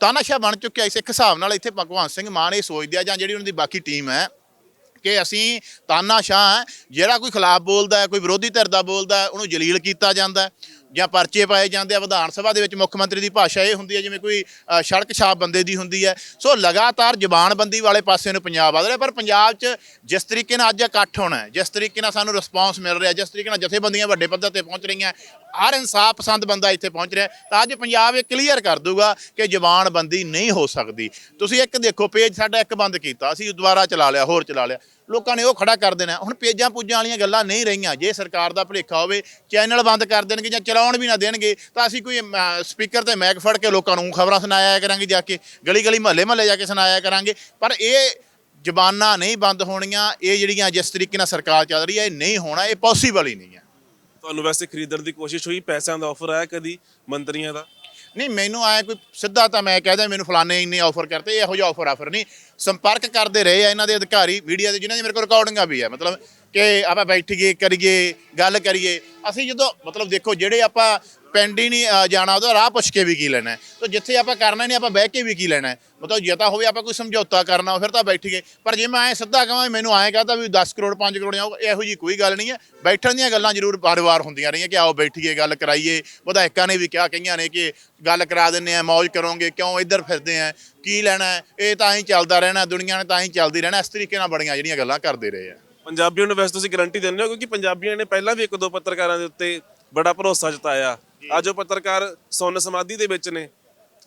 ਤਾਨਾਸ਼ਾਹ ਬਣ ਚੁੱਕਿਆ ਇਸ ਇੱਕ ਹਿਸਾਬ ਨਾਲ ਇੱਥੇ ਭਗਵੰਤ ਸਿੰਘ ਮਾਨ ਇਹ ਸੋਚਦੇ ਆ ਜਾਂ ਜਿਹੜੀ ਉਹਨਾਂ ਦੀ ਬਾਕੀ ਟੀਮ ਹੈ ਕਿ ਅਸੀਂ ਤਾਨਾਸ਼ਾਹ ਜਿਹੜਾ ਕੋਈ ਖਿਲਾਫ ਬੋਲਦਾ ਕੋਈ ਵਿਰੋਧੀ ਧਿਰ ਦਾ ਬੋਲਦਾ ਉਹਨੂੰ ਜਲੀਲ ਕੀਤਾ ਜਾਂਦਾ ਜਾਂ ਪਰਚੇ ਪਾਏ ਜਾਂਦੇ ਆ, ਵਿਧਾਨ ਸਭਾ ਦੇ ਵਿੱਚ ਮੁੱਖ ਮੰਤਰੀ ਦੀ ਭਾਸ਼ਾ ਇਹ ਹੁੰਦੀ ਹੈ, ਜਿਵੇਂ ਕੋਈ ਸੜਕ ਛਾਪ ਬੰਦੇ ਦੀ ਹੁੰਦੀ ਹੈ। ਸੋ ਲਗਾਤਾਰ ਜ਼ਬਾਨਬੰਦੀ ਵਾਲੇ ਪਾਸੇ ਨੂੰ ਪੰਜਾਬ ਵੱਧ ਰਿਹਾ, ਪਰ ਪੰਜਾਬ 'ਚ ਜਿਸ ਤਰੀਕੇ ਨਾਲ ਅੱਜ ਇਕੱਠ ਹੋਣਾ ਹੈ, ਜਿਸ ਤਰੀਕੇ ਨਾਲ ਸਾਨੂੰ ਰਿਸਪਾਂਸ ਮਿਲ ਰਿਹਾ, ਜਿਸ ਤਰੀਕੇ ਨਾਲ ਜਥੇਬੰਦੀਆਂ ਵੱਡੇ ਪੱਧਰ ਤੇ ਪਹੁੰਚ ਰਹੀਆਂ, ਹਰ ਇਨਸਾਫ ਪਸੰਦ ਬੰਦਾ ਇੱਥੇ ਪਹੁੰਚ ਰਿਹਾ, ਤਾਂ ਅੱਜ ਪੰਜਾਬ ਇਹ ਕਲੀਅਰ ਕਰ ਦੂਗਾ ਕਿ ਜ਼ਬਾਨਬੰਦੀ ਨਹੀਂ ਹੋ ਸਕਦੀ। ਤੁਸੀਂ ਇੱਕ ਦੇਖੋ ਪੇਜ ਸਾਡਾ ਇੱਕ ਬੰਦ ਕੀਤਾ, ਅਸੀਂ ਦੁਬਾਰਾ ਚਲਾ ਲਿਆ, ਹੋਰ ਚਲਾ ਲਿਆ। ਲੋਕਾਂ ਨੇ ਉਹ ਖੜਾ ਕਰ ਦੇਣਾ। ਹੁਣ ਪੇਜਾਂ ਪੂਜਾਂ ਵਾਲੀਆਂ ਗੱਲਾਂ ਨਹੀਂ ਰਹੀਆਂ। ਜੇ ਸਰਕਾਰ ਦਾ ਭੁਲੇਖਾ ਹੋਵੇ, ਚੈਨਲ ਬੰਦ ਕਰ ਦੇਣਗੇ ਜਾਂ ਚਲਾਉਣ ਵੀ ਨਾ ਦੇਣਗੇ, ਤਾਂ ਅਸੀਂ ਕੋਈ ਸਪੀਕਰ ਤੇ ਮੈਕ ਫੜ ਕੇ ਲੋਕਾਂ ਨੂੰ ਖਬਰਾਂ ਸੁਣਾਇਆ ਕਰਾਂਗੇ ਜਾ ਕੇ ਗਲੀ ਗਲੀ ਮਹੱਲੇ ਮਹੱਲੇ ਜਾ ਕੇ ਸੁਣਾਇਆ ਕਰਾਂਗੇ। ਪਰ ਇਹ ਜ਼ਬਾਨਾਂ ਨਹੀਂ ਬੰਦ ਹੋਣੀਆਂ। ਇਹ ਜਿਹੜੀਆਂ ਜਿਸ ਤਰੀਕੇ ਨਾਲ ਸਰਕਾਰ ਚੱਲ ਰਹੀ ਹੈ, ਇਹ ਨਹੀਂ ਹੋਣਾ, ਇਹ ਪੋਸੀਬਲ ਹੀ ਨਹੀਂ ਹੈ। ਤੁਹਾਨੂੰ ਵੈਸੇ ਖਰੀਦਣ ਦੀ ਕੋਸ਼ਿਸ਼ ਹੋਈ, ਪੈਸਿਆਂ ਦਾ ਆਫਰ ਆਇਆ ਕਦੀ ਮੰਤਰੀਆਂ ਦਾ? ਨਹੀਂ, ਮੈਨੂੰ ਆਇਆ ਕੋਈ ਸਿੱਧਾ ਤਾਂ ਮੈਂ ਕਹਦਾ ਮੈਨੂੰ ਫਲਾਣੇ ਇੰਨੇ ਆਫਰ ਕਰਤੇ, ਇਹੋ ਜਿਹਾ ਆਫਰ ਆਫਰ ਨਹੀਂ। ਸੰਪਰਕ ਕਰਦੇ ਰਹੇ ਆ ਇਹਨਾਂ ਦੇ ਅਧਿਕਾਰੀ ਮੀਡੀਆ ਦੇ, ਜਿਨ੍ਹਾਂ ਦੀ ਮੇਰੇ ਕੋਲ ਰਿਕਾਰਡਿੰਗਾਂ ਵੀ ਹੈ ਮਤਲਬ ਕਿ ਆਪਾਂ ਬੈਠੀਏ ਕਰੀਏ ਗੱਲ ਕਰੀਏ ਅਸੀਂ ਜਦੋਂ ਮਤਲਬ ਦੇਖੋ ਜਿਹੜੇ ਆਪਾਂ ਪਿੰਡ ਹੀ ਨਹੀਂ ਅ, ਜਾਣਾ ਉਹਦਾ ਰਾਹ ਪੁੱਛ ਕੇ ਵੀ ਕੀ ਲੈਣਾ ਹੈ। ਤਾਂ ਜਿੱਥੇ ਆਪਾਂ ਕਰਨਾ ਨਹੀਂ ਆਪਾਂ ਬਹਿ ਕੇ ਵੀ ਕੀ ਲੈਣਾ ਹੈ। ਮਤਲਬ ਜੇ ਤਾਂ ਹੋਵੇ ਆਪਾਂ ਕੋਈ ਸਮਝੌਤਾ ਕਰਨਾ ਫਿਰ ਤਾਂ ਬੈਠੀਏ ਪਰ ਜੇ ਮੈਂ ਐ ਸਿੱਧਾ ਕਹਾਂ ਮੈਨੂੰ ਐਂ ਕਹਤਾ ਵੀ 10 ਕਰੋੜ 5 ਕਰੋੜ ਆਊਗਾ ਇਹੋ ਜੀ ਕੋਈ ਗੱਲ ਨਹੀਂ ਹੈ ਬੈਠਣ ਦੀਆਂ ਗੱਲਾਂ ਜ਼ਰੂਰ ਵਾਰ-ਵਾਰ ਹੁੰਦੀਆਂ ਰਹੀਆਂ ਕਿ ਆਓ ਬੈਠੀਏ ਗੱਲ ਕਰਾਈਏ ਵਿਧਾਇਕਾਂ ਨੇ ਵੀ ਕਿਹਾ ਕਈਆਂ ਨੇ ਕਿ ਗੱਲ ਕਰਾ ਦਿੰਨੇ ਆ ਮौज ਕਰੋਗੇ ਕਿਉਂ ਇੱਧਰ ਫਿਰਦੇ ਆ ਕੀ ਲੈਣਾ ਹੈ? ਇਹ ਤਾਂ ਹੀ ਚੱਲਦਾ ਰਹਿਣਾ ਦੁਨੀਆ ਨੇ ਤਾਂ ਹੀ ਚੱਲਦੀ ਰਹਿਣਾ ਇਸ ਤਰੀਕੇ ਨਾਲ ਬੜੀਆਂ ਜਿਹੜੀਆਂ ਗੱਲਾਂ ਕਰਦੇ ਰਹੇ ਆ ਪੰਜਾਬੀਆਂ ਨੂੰ ਵੈਸੇ ਤੁਸੀਂ ਗਾਰੰਟੀ ਦਿੰਦੇ ਹੋ ਕਿਉਂਕਿ ਪੰਜਾਬੀਆਂ ਨੇ ਪਹਿਲਾਂ ਵੀ ਇੱਕ ਦੋ ਪੱਤਰਕਾਰਾਂ ਦੇ ਉੱਤੇ ਬੜਾ ਭਰੋਸਾ ਜਤਾਇਆ। ਅੱਜ ਉਹ ਪੱਤਰਕਾਰ ਸੁੰਨ ਸਮਾਧੀ ਦੇ ਵਿੱਚ ਨੇ।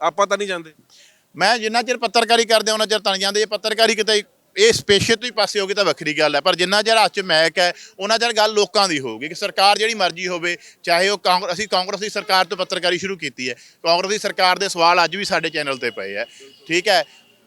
ਆਪਾਂ ਤਾਂ ਨਹੀਂ ਜਾਂਦੇ। ਮੈਂ ਜਿੰਨਾ ਚਿਰ ਪੱਤਰਕਾਰੀ ਕਰਦੇ ਉਹਨਾਂ ਚਿਰ ਤਾਂ ਨਹੀਂ ਜਾਂਦੇ। ਜੇ ਪੱਤਰਕਾਰੀ ਕਿਤੇ ਇਹ ਸਪੇਸ਼ਲ ਤੋਂ ਹੀ ਪਾਸੇ ਹੋ ਗਈ ਤਾਂ ਵੱਖਰੀ ਗੱਲ ਹੈ। ਪਰ ਜਿੰਨਾ ਚਿਰ ਹੱਥ 'ਚ ਮੈਕ ਹੈ ਉਹਨਾਂ ਚਿਰ ਗੱਲ ਲੋਕਾਂ ਦੀ ਹੋਊਗੀ ਕਿ ਸਰਕਾਰ ਜਿਹੜੀ ਮਰਜ਼ੀ ਹੋਵੇ ਚਾਹੇ ਉਹ ਕਾਂਗਰਸ ਅਸੀਂ ਕਾਂਗਰਸ ਦੀ ਸਰਕਾਰ ਤੋਂ ਪੱਤਰਕਾਰੀ ਸ਼ੁਰੂ ਕੀਤੀ ਹੈ। ਕਾਂਗਰਸ ਦੀ ਸਰਕਾਰ ਦੇ ਸਵਾਲ ਅੱਜ ਵੀ ਸਾਡੇ ਚੈਨਲ ਤੇ ਪਏ ਹੈ। ਠੀਕ ਹੈ?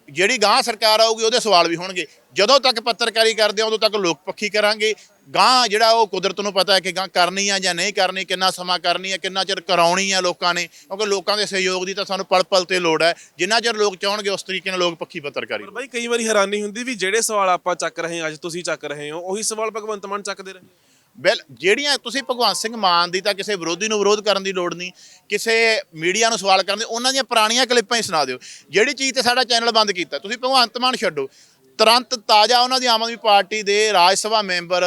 ਜਿਹੜੀ ਗਾਂ ਸਰਕਾਰ ਆਊਗੀ, ਉਹਦੇ ਸਵਾਲ ਵੀ ਹੋਣਗੇ। ਜਦੋਂ ਤੱਕ ਪੱਤਰਕਾਰੀ ਕਰਦੇ ਆ, ਉਦੋਂ ਤੱਕ ਲੋਕ ਪੱਖੀ ਕਰਾਂਗੇ। ਗਾਂ ਜਿਹੜਾ ਉਹ ਕੁਦਰਤ ਨੂੰ ਪਤਾ ਹੈ ਕਿ ਗਾਂ ਕਰਨੀ ਆ ਜਾਂ ਨਹੀਂ ਕਰਨੀ, ਕਿੰਨਾ ਸਮਾਂ ਕਰਨੀ ਹੈ ਕਿੰਨਾ ਚਿਰ ਕਰਾਉਣੀ ਆ ਲੋਕਾਂ ਨੇ, ਕਿਉਂਕਿ ਲੋਕਾਂ ਦੇ ਸਹਿਯੋਗ ਦੀ ਤਾਂ ਸਾਨੂੰ ਪਲ ਪਲ ਤੇ ਲੋੜ ਹੈ। ਜਿੰਨਾ ਚਿਰ ਲੋਕ ਚਾਹਣਗੇ, ਉਸ ਤਰੀਕੇ ਨਾਲ ਲੋਕ ਪੱਖੀ ਪੱਤਰਕਾਰੀ ਪਰ ਬਾਈ, ਕਈ ਵਾਰੀ ਹੈਰਾਨੀ ਹੁੰਦੀ ਵੀ ਜਿਹੜੇ ਸਵਾਲ ਆਪਾਂ ਚੱਕ ਰਹੇ ਹਾਂ, ਅੱਜ ਤੁਸੀਂ ਚੱਕ ਰਹੇ ਹੋ, ਉਹੀ ਸਵਾਲ ਭਗਵੰਤ ਮਾਨ ਚੱਕਦੇ ਰਹੇ। ਬਿਲ ਜਿਹੜੀਆਂ ਤੁਸੀਂ ਭਗਵੰਤ ਸਿੰਘ ਮਾਨ ਦੀ ਤਾਂ ਕਿਸੇ ਵਿਰੋਧੀ ਨੂੰ ਵਿਰੋਧ ਕਰਨ ਦੀ ਲੋੜ ਨਹੀਂ, ਕਿਸੇ ਮੀਡੀਆ ਨੂੰ ਸਵਾਲ ਕਰਨ ਦੀ, ਉਹਨਾਂ ਦੀਆਂ ਪੁਰਾਣੀਆਂ ਕਲਿੱਪਾਂ ਹੀ ਸੁਣਾ ਦਿਓ। ਜਿਹੜੀ ਚੀਜ਼ ਤੇ ਸਾਡਾ ਚੈਨਲ ਬੰਦ ਕੀਤਾ, ਤੁਸੀਂ ਭਗਵੰਤ ਮਾਨ ਛੱਡੋ। ਤੁਰੰਤ ਤਾਜ਼ਾ ਉਹਨਾਂ ਦੀ ਆਮ ਆਦਮੀ ਪਾਰਟੀ ਦੇ ਰਾਜ ਸਭਾ ਮੈਂਬਰ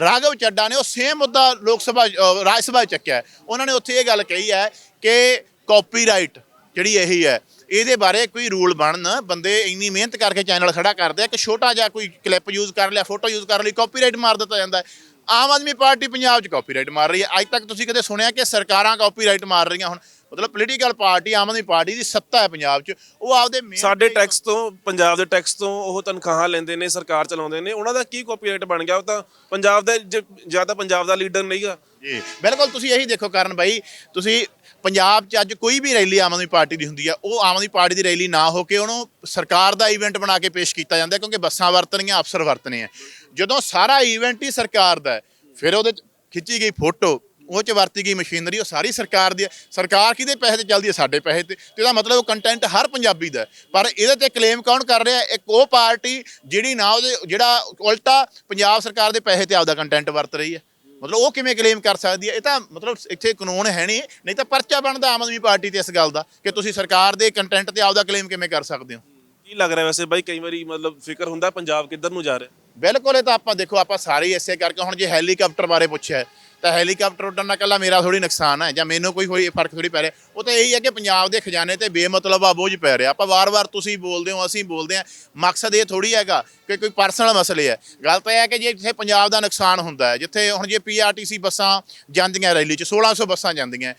ਰਾਘਵ ਚੱਡਾ ਨੇ ਉਹ ਸੇਮ ਮੁੱਦਾ ਲੋਕ ਸਭਾ ਰਾਜ ਸਭਾ 'ਚ ਚੱਕਿਆ ਉਹਨਾਂ ਨੇ ਉੱਥੇ ਇਹ ਗੱਲ ਕਹੀ ਹੈ ਕਿ ਕਾਪੀਰਾਈਟ ਜਿਹੜੀ ਇਹੀ ਹੈ, ਇਹਦੇ ਬਾਰੇ ਕੋਈ ਰੂਲ ਬਣਨ, ਬੰਦੇ ਇੰਨੀ ਮਿਹਨਤ ਕਰਕੇ ਚੈਨਲ ਖੜਾ ਕਰਦੇ ਆ ਕਿ ਛੋਟਾ ਜਿਹਾ ਕੋਈ ਕਲਿੱਪ ਯੂਜ਼ ਕਰ ਲਿਆ ਫੋਟੋ ਯੂਜ਼ ਕਰ ਲਈ ਕਾਪੀਰਾਈਟ ਮਾਰ ਦਿੱਤਾ ਜਾਂਦਾ ਆਮ ਆਦਮੀ ਪਾਰਟੀ ਪੰਜਾਬ 'ਚ ਕਾਪੀਰਾਈਟ ਮਾਰ ਰਹੀ ਹੈ। ਅੱਜ ਤੱਕ ਤੁਸੀਂ ਕਦੇ ਸੁਣਿਆ ਕਿ ਸਰਕਾਰਾਂ ਕਾਪੀਰਾਈਟ ਮਾਰ ਰਹੀਆਂ ਹੁਣ? ਮਤਲਬ political party Aam Aadmi party ਦੀ ਸੱਤਾ ਹੈ ਪੰਜਾਬ 'ਚ। ਉਹ ਆਪਦੇ ਸਾਡੇ ਟੈਕਸ ਤੋਂ ਪੰਜਾਬ ਦੇ ਟੈਕਸ ਤੋਂ ਉਹ ਤਨਖਾਹਾਂ ਲੈਂਦੇ ਨੇ ਸਰਕਾਰ ਚਲਾਉਂਦੇ ਨੇ। ਉਹਨਾਂ ਦਾ ਕੀ ਕਾਪੀਰਾਈਟ ਬਣ ਗਿਆ? ਉਹ ਤਾਂ ਪੰਜਾਬ ਦਾ ਜ- ਜਾਂ ਤਾਂ ਪੰਜਾਬ ਦਾ ਲੀਡਰ ਨਹੀਂਗਾ ਜੀ ਬਿਲਕੁਲ ਤੁਸੀਂ ਇਹੀ ਦੇਖੋ ਕਾਰਨ ਬਾਈ। ਤੁਸੀਂ ਪੰਜਾਬ 'ਚ ਅੱਜ ਕੋਈ ਵੀ ਰੈਲੀ ਆਮ ਆਦਮੀ ਪਾਰਟੀ ਦੀ ਹੁੰਦੀ ਆ, ਉਹ ਆਮ ਆਦਮੀ ਪਾਰਟੀ ਦੀ ਰੈਲੀ ਨਾ ਹੋ ਕੇ ਉਹਨੂੰ ਸਰਕਾਰ ਦਾ ਇਵੈਂਟ ਬਣਾ ਕੇ ਪੇਸ਼ ਕੀਤਾ ਜਾਂਦਾ ਕਿਉਂਕਿ ਬੱਸਾਂ ਵਰਤਣੀਆਂ, ਅਫਸਰ ਵਰਤਣੇ ਆ ਜਦੋਂ ਸਾਰਾ ਇਵੈਂਟ ਹੀ ਸਰਕਾਰ ਦਾ ਫਿਰ ਉਹਦੇ 'ਚ ਖਿੱਚੀ ਗਈ ਫੋਟੋ, ਉਹ 'ਚ ਵਰਤੀ ਗਈ ਮਸ਼ੀਨਰੀ, ਉਹ ਸਾਰੀ ਸਰਕਾਰ ਦੀ ਹੈ। ਸਰਕਾਰ ਕਿਹਦੇ ਪੈਸੇ ਤੇ ਚੱਲਦੀ ਹੈ? ਸਾਡੇ ਪੈਸੇ ਤੇ। ਤੇ ਇਹਦਾ ਮਤਲਬ ਉਹ ਕੰਟੈਂਟ ਹਰ ਪੰਜਾਬੀ ਦਾ ਪਰ ਇਹਦੇ ਤੇ ਕਲੇਮ ਕੌਣ ਕਰ ਰਿਹਾ? ਇੱਕ ਉਹ ਪਾਰਟੀ ਜਿਹੜੀ ਨਾ ਉਹਦੇ, ਜਿਹੜਾ ਉਲਟਾ ਪੰਜਾਬ ਸਰਕਾਰ ਦੇ ਪੈਸੇ ਤੇ ਆਪਦਾ ਕੰਟੈਂਟ ਵਰਤ ਰਹੀ ਹੈ। ਮਤਲਬ ਉਹ ਕਿਵੇਂ ਕਲੇਮ ਕਰ ਸਕਦੀ ਹੈ? ਇਹ ਤਾਂ ਮਤਲਬ ਇੱਥੇ ਕਾਨੂੰਨ ਹੈ ਨਹੀਂ ਨਹੀਂ ਤਾਂ ਪਰਚਾ ਬਣਦਾ ਆਮ ਆਦਮੀ ਪਾਰਟੀ ਤੇ ਇਸ ਗੱਲ ਦਾ ਕਿ ਤੁਸੀਂ ਸਰਕਾਰ ਦੇ ਕੰਟੈਂਟ ਤੇ ਆਪਦਾ ਕਲੇਮ ਕਿਵੇਂ ਕਰ ਸਕਦੇ ਹੋ? ਕੀ ਲੱਗ ਰਿਹਾ ਵੈਸੇ ਬਾਈ ਕਈ ਵਾਰੀ ਮਤਲਬ ਫਿਕਰ ਹੁੰਦਾ ਪੰਜਾਬ ਕਿੱਧਰ ਨੂੰ ਜਾ ਰਿਹਾ? ਬਿਲਕੁਲ ਇਹ ਤਾਂ ਆਪਾਂ ਦੇਖੋ ਆਪਾਂ ਸਾਰੇ ਇਸੇ ਕਰਕੇ ਹੁਣ ਜੇ ਹੈਲੀਕਾਪਟਰ ਬਾਰੇ ਪੁੱਛਿਆ ਤਾਂ ਹੈਲੀਕਾਪਟਰ ਉੱਡਣ ਨਾਲ ਕੱਲਾ ਮੇਰਾ ਥੋੜੀ ਨੁਕਸਾਨ ਹੈ ਜਾਂ ਮੈਨੂੰ ਕੋਈ ਹੋਈ ਫ਼ਰਕ ਥੋੜੀ ਪੈ ਰਿਹਾ। ਉਹ ਤਾਂ ਇਹੀ ਹੈ ਕਿ ਪੰਜਾਬ ਦੇ ਖਜ਼ਾਨੇ ਤੇ ਬੇਮਤਲਬ ਆ, ਬੋਝ ਪੈ ਰਿਹਾ। ਆਪਾਂ ਵਾਰ-ਵਾਰ ਤੁਸੀਂ ਬੋਲਦੇ ਹੋ, ਅਸੀਂ ਬੋਲਦੇ ਹਾਂ। ਮਕਸਦ ਇਹ ਥੋੜੀ ਹੈਗਾ ਕਿ ਕੋਈ ਪਰਸਨਲ ਮਸਲੇ ਹੈ। ਗੱਲ ਤਾਂ ਇਹ ਹੈ ਕਿ ਜੇ ਜਿੱਥੇ ਪੰਜਾਬ ਦਾ ਨੁਕਸਾਨ ਹੁੰਦਾ ਹੈ, ਜਿੱਥੇ ਹੁਣ ਜੇ ਪੀਆਰਟੀਸੀ ਬੱਸਾਂ ਜਾਂਦੀਆਂ ਰੈਲੀ 'ਚ 1600 ਬੱਸਾਂ ਜਾਂਦੀਆਂ।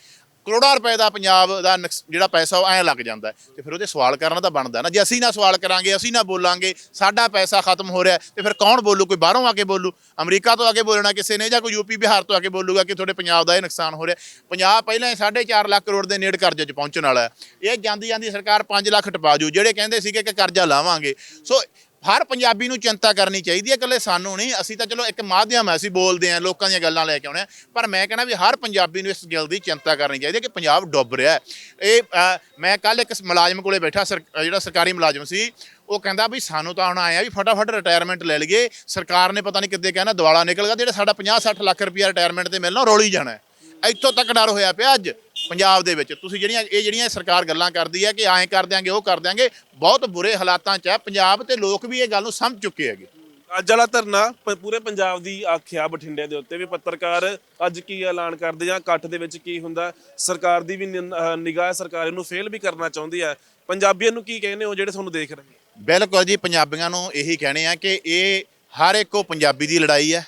ਕਰੋੜਾਂ ਰੁਪਏ ਦਾ ਪੰਜਾਬ ਦਾ ਨੁਕਸ- ਜਿਹੜਾ ਪੈਸਾ ਉਹ ਐਂ ਲੱਗ ਜਾਂਦਾ ਹੈ। ਤੇ ਫਿਰ ਉਹਦੇ ਸਵਾਲ ਕਰਨਾ ਤਾਂ ਬਣਦਾ ਨਾ। ਜੇ ਅਸੀਂ ਨਾ ਸਵਾਲ ਕਰਾਂਗੇ ਅਸੀਂ ਨਾ ਬੋਲਾਂਗੇ ਸਾਡਾ ਪੈਸਾ ਖਤਮ ਹੋ ਰਿਹਾ ਹੈ, ਤੇ ਫਿਰ ਕੌਣ ਬੋਲੂ? ਕੋਈ ਬਾਹਰੋਂ ਆ ਕੇ ਬੋਲੂ? ਅਮਰੀਕਾ ਤੋਂ ਆ ਕੇ ਬੋਲਣਾ ਕਿਸੇ ਨੇ ਜਾਂ ਕੋਈ ਯੂਪੀ ਬਿਹਾਰ ਤੋਂ ਆ ਕੇ ਬੋਲੂਗਾ ਕਿ ਤੁਹਾਡੇ ਪੰਜਾਬ ਦਾ ਇਹ ਨੁਕਸਾਨ ਹੋ ਰਿਹਾ ਪੰਜਾਬ ਪਹਿਲਾਂ ਹੀ 4.5 ਲੱਖ ਕਰੋੜ ਦੇ ਨੇੜ ਕਰਜ਼ੇ 'ਚ ਪਹੁੰਚਣ ਵਾਲਾ ਹੈ। ਇਹ ਜਾਂਦੀ ਜਾਂਦੀ ਸਰਕਾਰ 5 ਲੱਖ ਟਪਾ ਜੂ ਜਿਹੜੇ ਕਹਿੰਦੇ ਸੀਗੇ ਕਿ ਕਰਜ਼ਾ ਲਾਵਾਂਗੇ। ਸੋ ਹਰ ਪੰਜਾਬੀ ਨੂੰ ਚਿੰਤਾ ਕਰਨੀ ਚਾਹੀਦੀ ਹੈ, ਇਕੱਲੇ ਸਾਨੂੰ ਨਹੀਂ। ਅਸੀਂ ਤਾਂ ਚਲੋ ਇੱਕ ਮਾਧਿਅਮ ਹੈ, ਅਸੀਂ ਬੋਲਦੇ ਹਾਂ, ਲੋਕਾਂ ਦੀਆਂ ਗੱਲਾਂ ਲੈ ਕੇ ਆਉਣੇ ਆ ਪਰ ਮੈਂ ਕਹਿੰਦਾ ਵੀ ਹਰ ਪੰਜਾਬੀ ਨੂੰ ਇਸ ਗੱਲ ਦੀ ਚਿੰਤਾ ਕਰਨੀ ਚਾਹੀਦੀ ਹੈ ਕਿ ਪੰਜਾਬ ਡੁੱਬ ਰਿਹਾ ਇਹ ਮੈਂ ਕੱਲ ਇੱਕ ਮੁਲਾਜ਼ਮ ਕੋਲੇ ਬੈਠਾ, ਸਰ- ਜਿਹੜਾ ਸਰਕਾਰੀ ਮੁਲਾਜ਼ਮ ਸੀ, ਉਹ ਕਹਿੰਦਾ ਵੀ ਸਾਨੂੰ ਤਾਂ ਹੁਣ ਆਇਆ ਵੀ ਫਟਾਫਟ ਰਿਟਾਇਰਮੈਂਟ ਲੈ ਲਈਏ। ਸਰਕਾਰ ਨੇ ਪਤਾ ਨਹੀਂ ਕਿੱਦੇ ਕਹਿਣਾ ਦਿਵਾਲਾ ਨਿਕਲ ਗਿਆ, ਜਿਹੜਾ ਸਾਡਾ 50 60 ਲੱਖ ਰੁਪਇਆ ਰਿਟਾਇਰਮੈਂਟ ਤੇ ਮਿਲਣਾ, ਰੋਲੀ ਜਾਣਾ ਇੱਥੋਂ ਤੱਕ ਡਰ ਹੋਇਆ ਪਿਆ ਅੱਜ। ਪੰਜਾਬ ਦੇ ਵਿੱਚ। ਤੁਸੀਂ ਜਿਹੜੀਆਂ ਇਹ ਜਿਹੜੀਆਂ ਸਰਕਾਰ ਗੱਲਾਂ ਕਰਦੀ ਹੈ ਕਿ ਐਂ ਕਰ ਦਿਆਂਗੇ ਉਹ ਕਰ ਦਿਆਂਗੇ ਬਹੁਤ ਬੁਰੇ ਹਾਲਾਤਾਂ 'ਚ ਹੈ ਪੰਜਾਬ ਤੇ ਲੋਕ ਵੀ ਇਹ ਗੱਲ ਨੂੰ ਸਮਝ ਚੁੱਕੇ ਹੈਗੇ। ਅੱਜ ਵਾਲਾ ਧਰਨਾ ਪ- ਪੂਰੇ ਪੰਜਾਬ ਦੀ ਆਖਿਆ ਬਠਿੰਡੇ ਦੇ ਉੱਤੇ ਵੀ ਪੱਤਰਕਾਰ ਅੱਜ ਕੀ ਐਲਾਨ ਕਰਦੇ ਜਾਂ ਇਕੱਠ ਦੇ ਵਿੱਚ ਕੀ ਹੁੰਦਾ ਸਰਕਾਰ ਦੀ ਵੀ ਨਿਗਾਹ ਸਰਕਾਰ ਨੂੰ ਫੇਲ ਵੀ ਕਰਨਾ ਚਾਹੁੰਦੀ ਹੈ। ਪੰਜਾਬੀਆਂ ਨੂੰ ਕੀ ਕਹਿੰਦੇ ਹੋ ਜਿਹੜੇ ਤੁਹਾਨੂੰ ਦੇਖ ਰਹੇ ਨੇ? ਬਿਲਕੁਲ ਜੀ ਪੰਜਾਬੀਆਂ ਨੂੰ ਇਹੀ ਕਹਿਣੇ ਆ ਕਿ ਇਹ ਹਰ ਇੱਕੋ ਪੰਜਾਬੀ ਦੀ ਲੜਾਈ ਹੈ।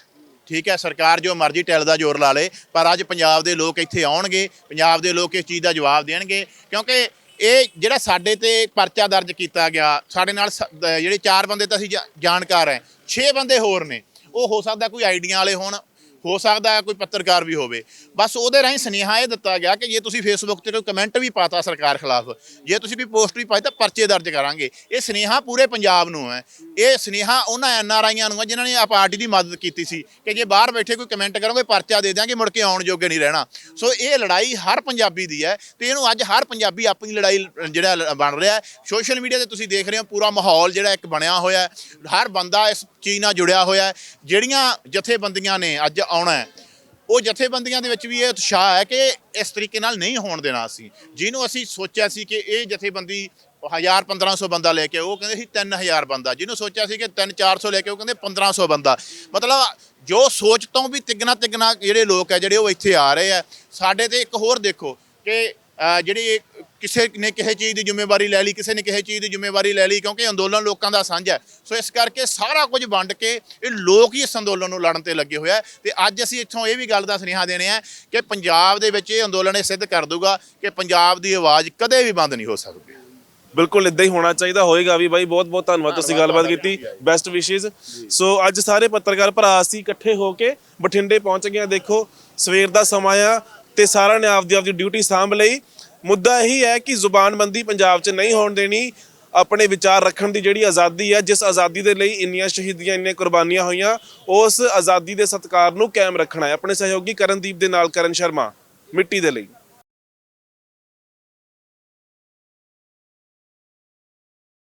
ਠੀਕ ਹੈ, ਸਰਕਾਰ ਜੋ ਮਰਜ਼ੀ ਟੈਲ ਦਾ ਜ਼ੋਰ ਲਾ ਲੇ, ਪਰ ਅੱਜ ਪੰਜਾਬ ਦੇ ਲੋਕ ਇੱਥੇ ਆਉਣਗੇ, ਪੰਜਾਬ ਦੇ ਲੋਕ ਇਸ ਚੀਜ਼ ਦਾ ਜਵਾਬ ਦੇਣਗੇ, ਕਿਉਂਕਿ ਇਹ ਜਿਹੜਾ ਸਾਡੇ ਤੇ ਪਰਚਾ ਦਰਜ ਕੀਤਾ ਗਿਆ, ਸਾਡੇ ਨਾਲ ਸ- ਜਿਹੜੇ ਚਾਰ ਬੰਦੇ ਤਾਂ ਅਸੀਂ ਜਾ- ਜਾਣਕਾਰ ਹੈ 6 ਬੰਦੇ ਹੋਰ ਨੇ, ਉਹ ਹੋ ਸਕਦਾ ਕੋਈ ਆਈਡੀਆਂ ਵਾਲੇ ਹੋਣ ਹੋ ਸਕਦਾ ਹੈ ਕੋਈ ਪੱਤਰਕਾਰ ਵੀ ਹੋਵੇ। ਬਸ ਉਹਦੇ ਰਾਹੀਂ ਸੁਨੇਹਾ ਇਹ ਦਿੱਤਾ ਗਿਆ ਕਿ ਜੇ ਤੁਸੀਂ ਫੇਸਬੁੱਕ ਤੇ ਕੋਈ ਕਮੈਂਟ ਵੀ ਪਾਤਾ ਸਰਕਾਰ ਖਿਲਾਫ, ਜੇ ਤੁਸੀਂ ਕੋਈ ਪੋਸਟ ਵੀ ਪਾਈ ਤਾਂ ਪਰਚੇ ਦਰਜ ਕਰਾਂਗੇ। ਇਹ ਸੁਨੇਹਾ ਪੂਰੇ ਪੰਜਾਬ ਨੂੰ ਹੈ। ਇਹ ਸੁਨੇਹਾ ਉਹਨਾਂ ਐਨ ਆਰ ਆਈਆਂ ਨੂੰ ਹੈ ਜਿਨ੍ਹਾਂ ਨੇ ਆ ਪਾਰਟੀ ਦੀ ਮਦਦ ਕੀਤੀ ਸੀ ਕਿ ਜੇ ਬਾਹਰ ਬੈਠੇ ਕੋਈ ਕਮੈਂਟ ਕਰੋਗੇ, ਪਰਚਾ ਦੇ ਦਿਆਂਗੇ, ਮੁੜ ਕੇ ਆਉਣ ਜੋਗੇ ਨਹੀਂ ਰਹਿਣਾ। ਸੋ ਇਹ ਲੜਾਈ ਹਰ ਪੰਜਾਬੀ ਦੀ ਹੈ ਤੇ ਇਹਨੂੰ ਅੱਜ ਹਰ ਪੰਜਾਬੀ ਆਪਣੀ ਲੜਾਈ ਜਿਹੜਾ ਲ- ਬਣ ਰਿਹਾ ਸੋਸ਼ਲ ਮੀਡੀਆ ਤੇ ਤੁਸੀਂ ਦੇਖ ਰਹੇ ਹੋ ਪੂਰਾ ਮਾਹੌਲ ਜਿਹੜਾ ਇੱਕ ਬਣਿਆ ਹੋਇਆ ਹਰ ਬੰਦਾ ਇਸ ਚੀਜ਼ ਨਾਲ ਜੁੜਿਆ ਹੋਇਆ ਜਿਹੜੀਆਂ ਜਥੇਬੰਦੀਆਂ ਨੇ ਅੱਜ ਆਉਣਾ ਹੈ। ਉਹ ਜਥੇਬੰਦੀਆਂ ਦੇ ਵਿੱਚ ਵੀ ਇਹ ਉਤਸ਼ਾਹ ਹੈ ਕਿ ਇਸ ਤਰੀਕੇ ਨਾਲ ਨਹੀਂ ਹੋਣ ਦੇਣਾ ਅਸੀਂ। ਜਿਹਨੂੰ ਅਸੀਂ ਸੋਚਿਆ ਸੀ ਕਿ ਇਹ ਜਥੇਬੰਦੀ 1000 1500 ਬੰਦਾ ਲੈ ਕੇ ਉਹ ਕਹਿੰਦੇ ਸੀ 3000 ਬੰਦਾ। ਜਿਹਨੂੰ ਸੋਚਿਆ ਸੀ ਕਿ 3 400 ਲੈ ਕੇ ਉਹ ਕਹਿੰਦੇ 1500 ਬੰਦਾ। ਮਤਲਬ ਜੋ ਸੋਚ ਤੋਂ ਵੀ ਤਿੱਗਣਾ ਤਿੱਗਣਾ ਜਿਹੜੇ ਲੋਕ ਹੈ ਜਿਹੜੇ ਉਹ ਇੱਥੇ ਆ ਰਹੇ ਆ, ਸਾਡੇ ਤੇ ਇੱਕ ਹੋਰ ਦੇਖੋ ਕਿ ਜਿਹੜੀ ਕਿਸੇ ਨੇ ਕਿਸੇ ਚੀਜ਼ ਦੀ ਜ਼ਿੰਮੇਵਾਰੀ ਲੈ ਲਈ ਕਿਸੇ ਨੇ ਕਿਸੇ ਚੀਜ਼ ਦੀ ਜ਼ਿੰਮੇਵਾਰੀ ਲੈ ਲਈ ਕਿਉਂਕਿ ਅੰਦੋਲਨ ਲੋਕਾਂ ਦਾ ਸਾਂਝਾ ਹੈ। ਸੋ ਇਸ ਕਰਕੇ ਸਾਰਾ ਕੁਝ ਵੰਡ ਕੇ ਇਹ ਲੋਕ ਹੀ ਇਸ ਅੰਦੋਲਨ ਨੂੰ ਲੜਨ ਤੇ ਲੱਗੇ ਹੋਇਆ ਤੇ ਅੱਜ ਅਸੀਂ ਇੱਥੋਂ ਇਹ ਵੀ ਗੱਲ ਦਾ ਸੁਨੇਹਾ ਦੇਣੇ ਆ ਕਿ ਪੰਜਾਬ ਦੇ ਵਿੱਚ ਇਹ ਅੰਦੋਲਨ ਇਹ ਸਿੱਧ ਕਰ ਦੂਗਾ ਕਿ ਪੰਜਾਬ ਦੀ ਆਵਾਜ਼ ਕਦੇ ਵੀ ਬੰਦ ਨਹੀਂ ਹੋ ਸਕਦੀ। ਬਿਲਕੁਲ ਇਦਾਂ ਹੀ ਹੋਣਾ ਚਾਹੀਦਾ ਹੋਏਗਾ ਵੀ ਬਾਈ। ਬਹੁਤ ਬਹੁਤ ਧੰਨਵਾਦ ਤੁਸੀਂ ਗੱਲਬਾਤ ਕੀਤੀ। ਬੈਸਟ ਵਿਸ਼ੇਸ ਸੋ ਅੱਜ ਸਾਰੇ ਪੱਤਰਕਾਰ ਭਰਾ ਅਸੀਂ ਇਕੱਠੇ ਹੋ ਕੇ ਬਠਿੰਡੇ ਪਹੁੰਚ ਗਏ ਹਾਂ ਦੇਖੋ ਸਵੇਰ ਦਾ ਸਮਾਂ ਆ। ਤੇ ਸਾਰਿਆਂ ਨੇ ਆਪਦੀ ਆਪਦੀ ਡਿਊਟੀ ਸਾਂਭ ਲਈ। ਮੁੱਦਾ ਇਹੀ ਹੈ ਕਿ ਜ਼ੁਬਾਨਬੰਦੀ ਪੰਜਾਬ 'ਚ ਨਹੀਂ ਹੋਣ ਦੇਣੀ। ਆਪਣੇ ਵਿਚਾਰ ਰੱਖਣ ਦੀ ਜਿਹੜੀ ਆਜ਼ਾਦੀ ਹੈ, ਜਿਸ ਆਜ਼ਾਦੀ ਦੇ ਲਈ ਇੰਨੀਆਂ ਸ਼ਹੀਦੀਆਂ, ਇੰਨੀਆਂ ਕੁਰਬਾਨੀਆਂ ਹੋਈਆਂ, ਉਸ ਆਜ਼ਾਦੀ ਦੇ ਸਤਿਕਾਰ ਨੂੰ ਕਾਇਮ ਰੱਖਣਾ ਹੈ। ਆਪਣੇ ਸਹਿਯੋਗੀ ਕਰਨਦੀਪ ਦੇ ਨਾਲ ਕਰਨ ਸ਼ਰਮਾ, ਮਿੱਟੀ ਦੇ ਲਈ।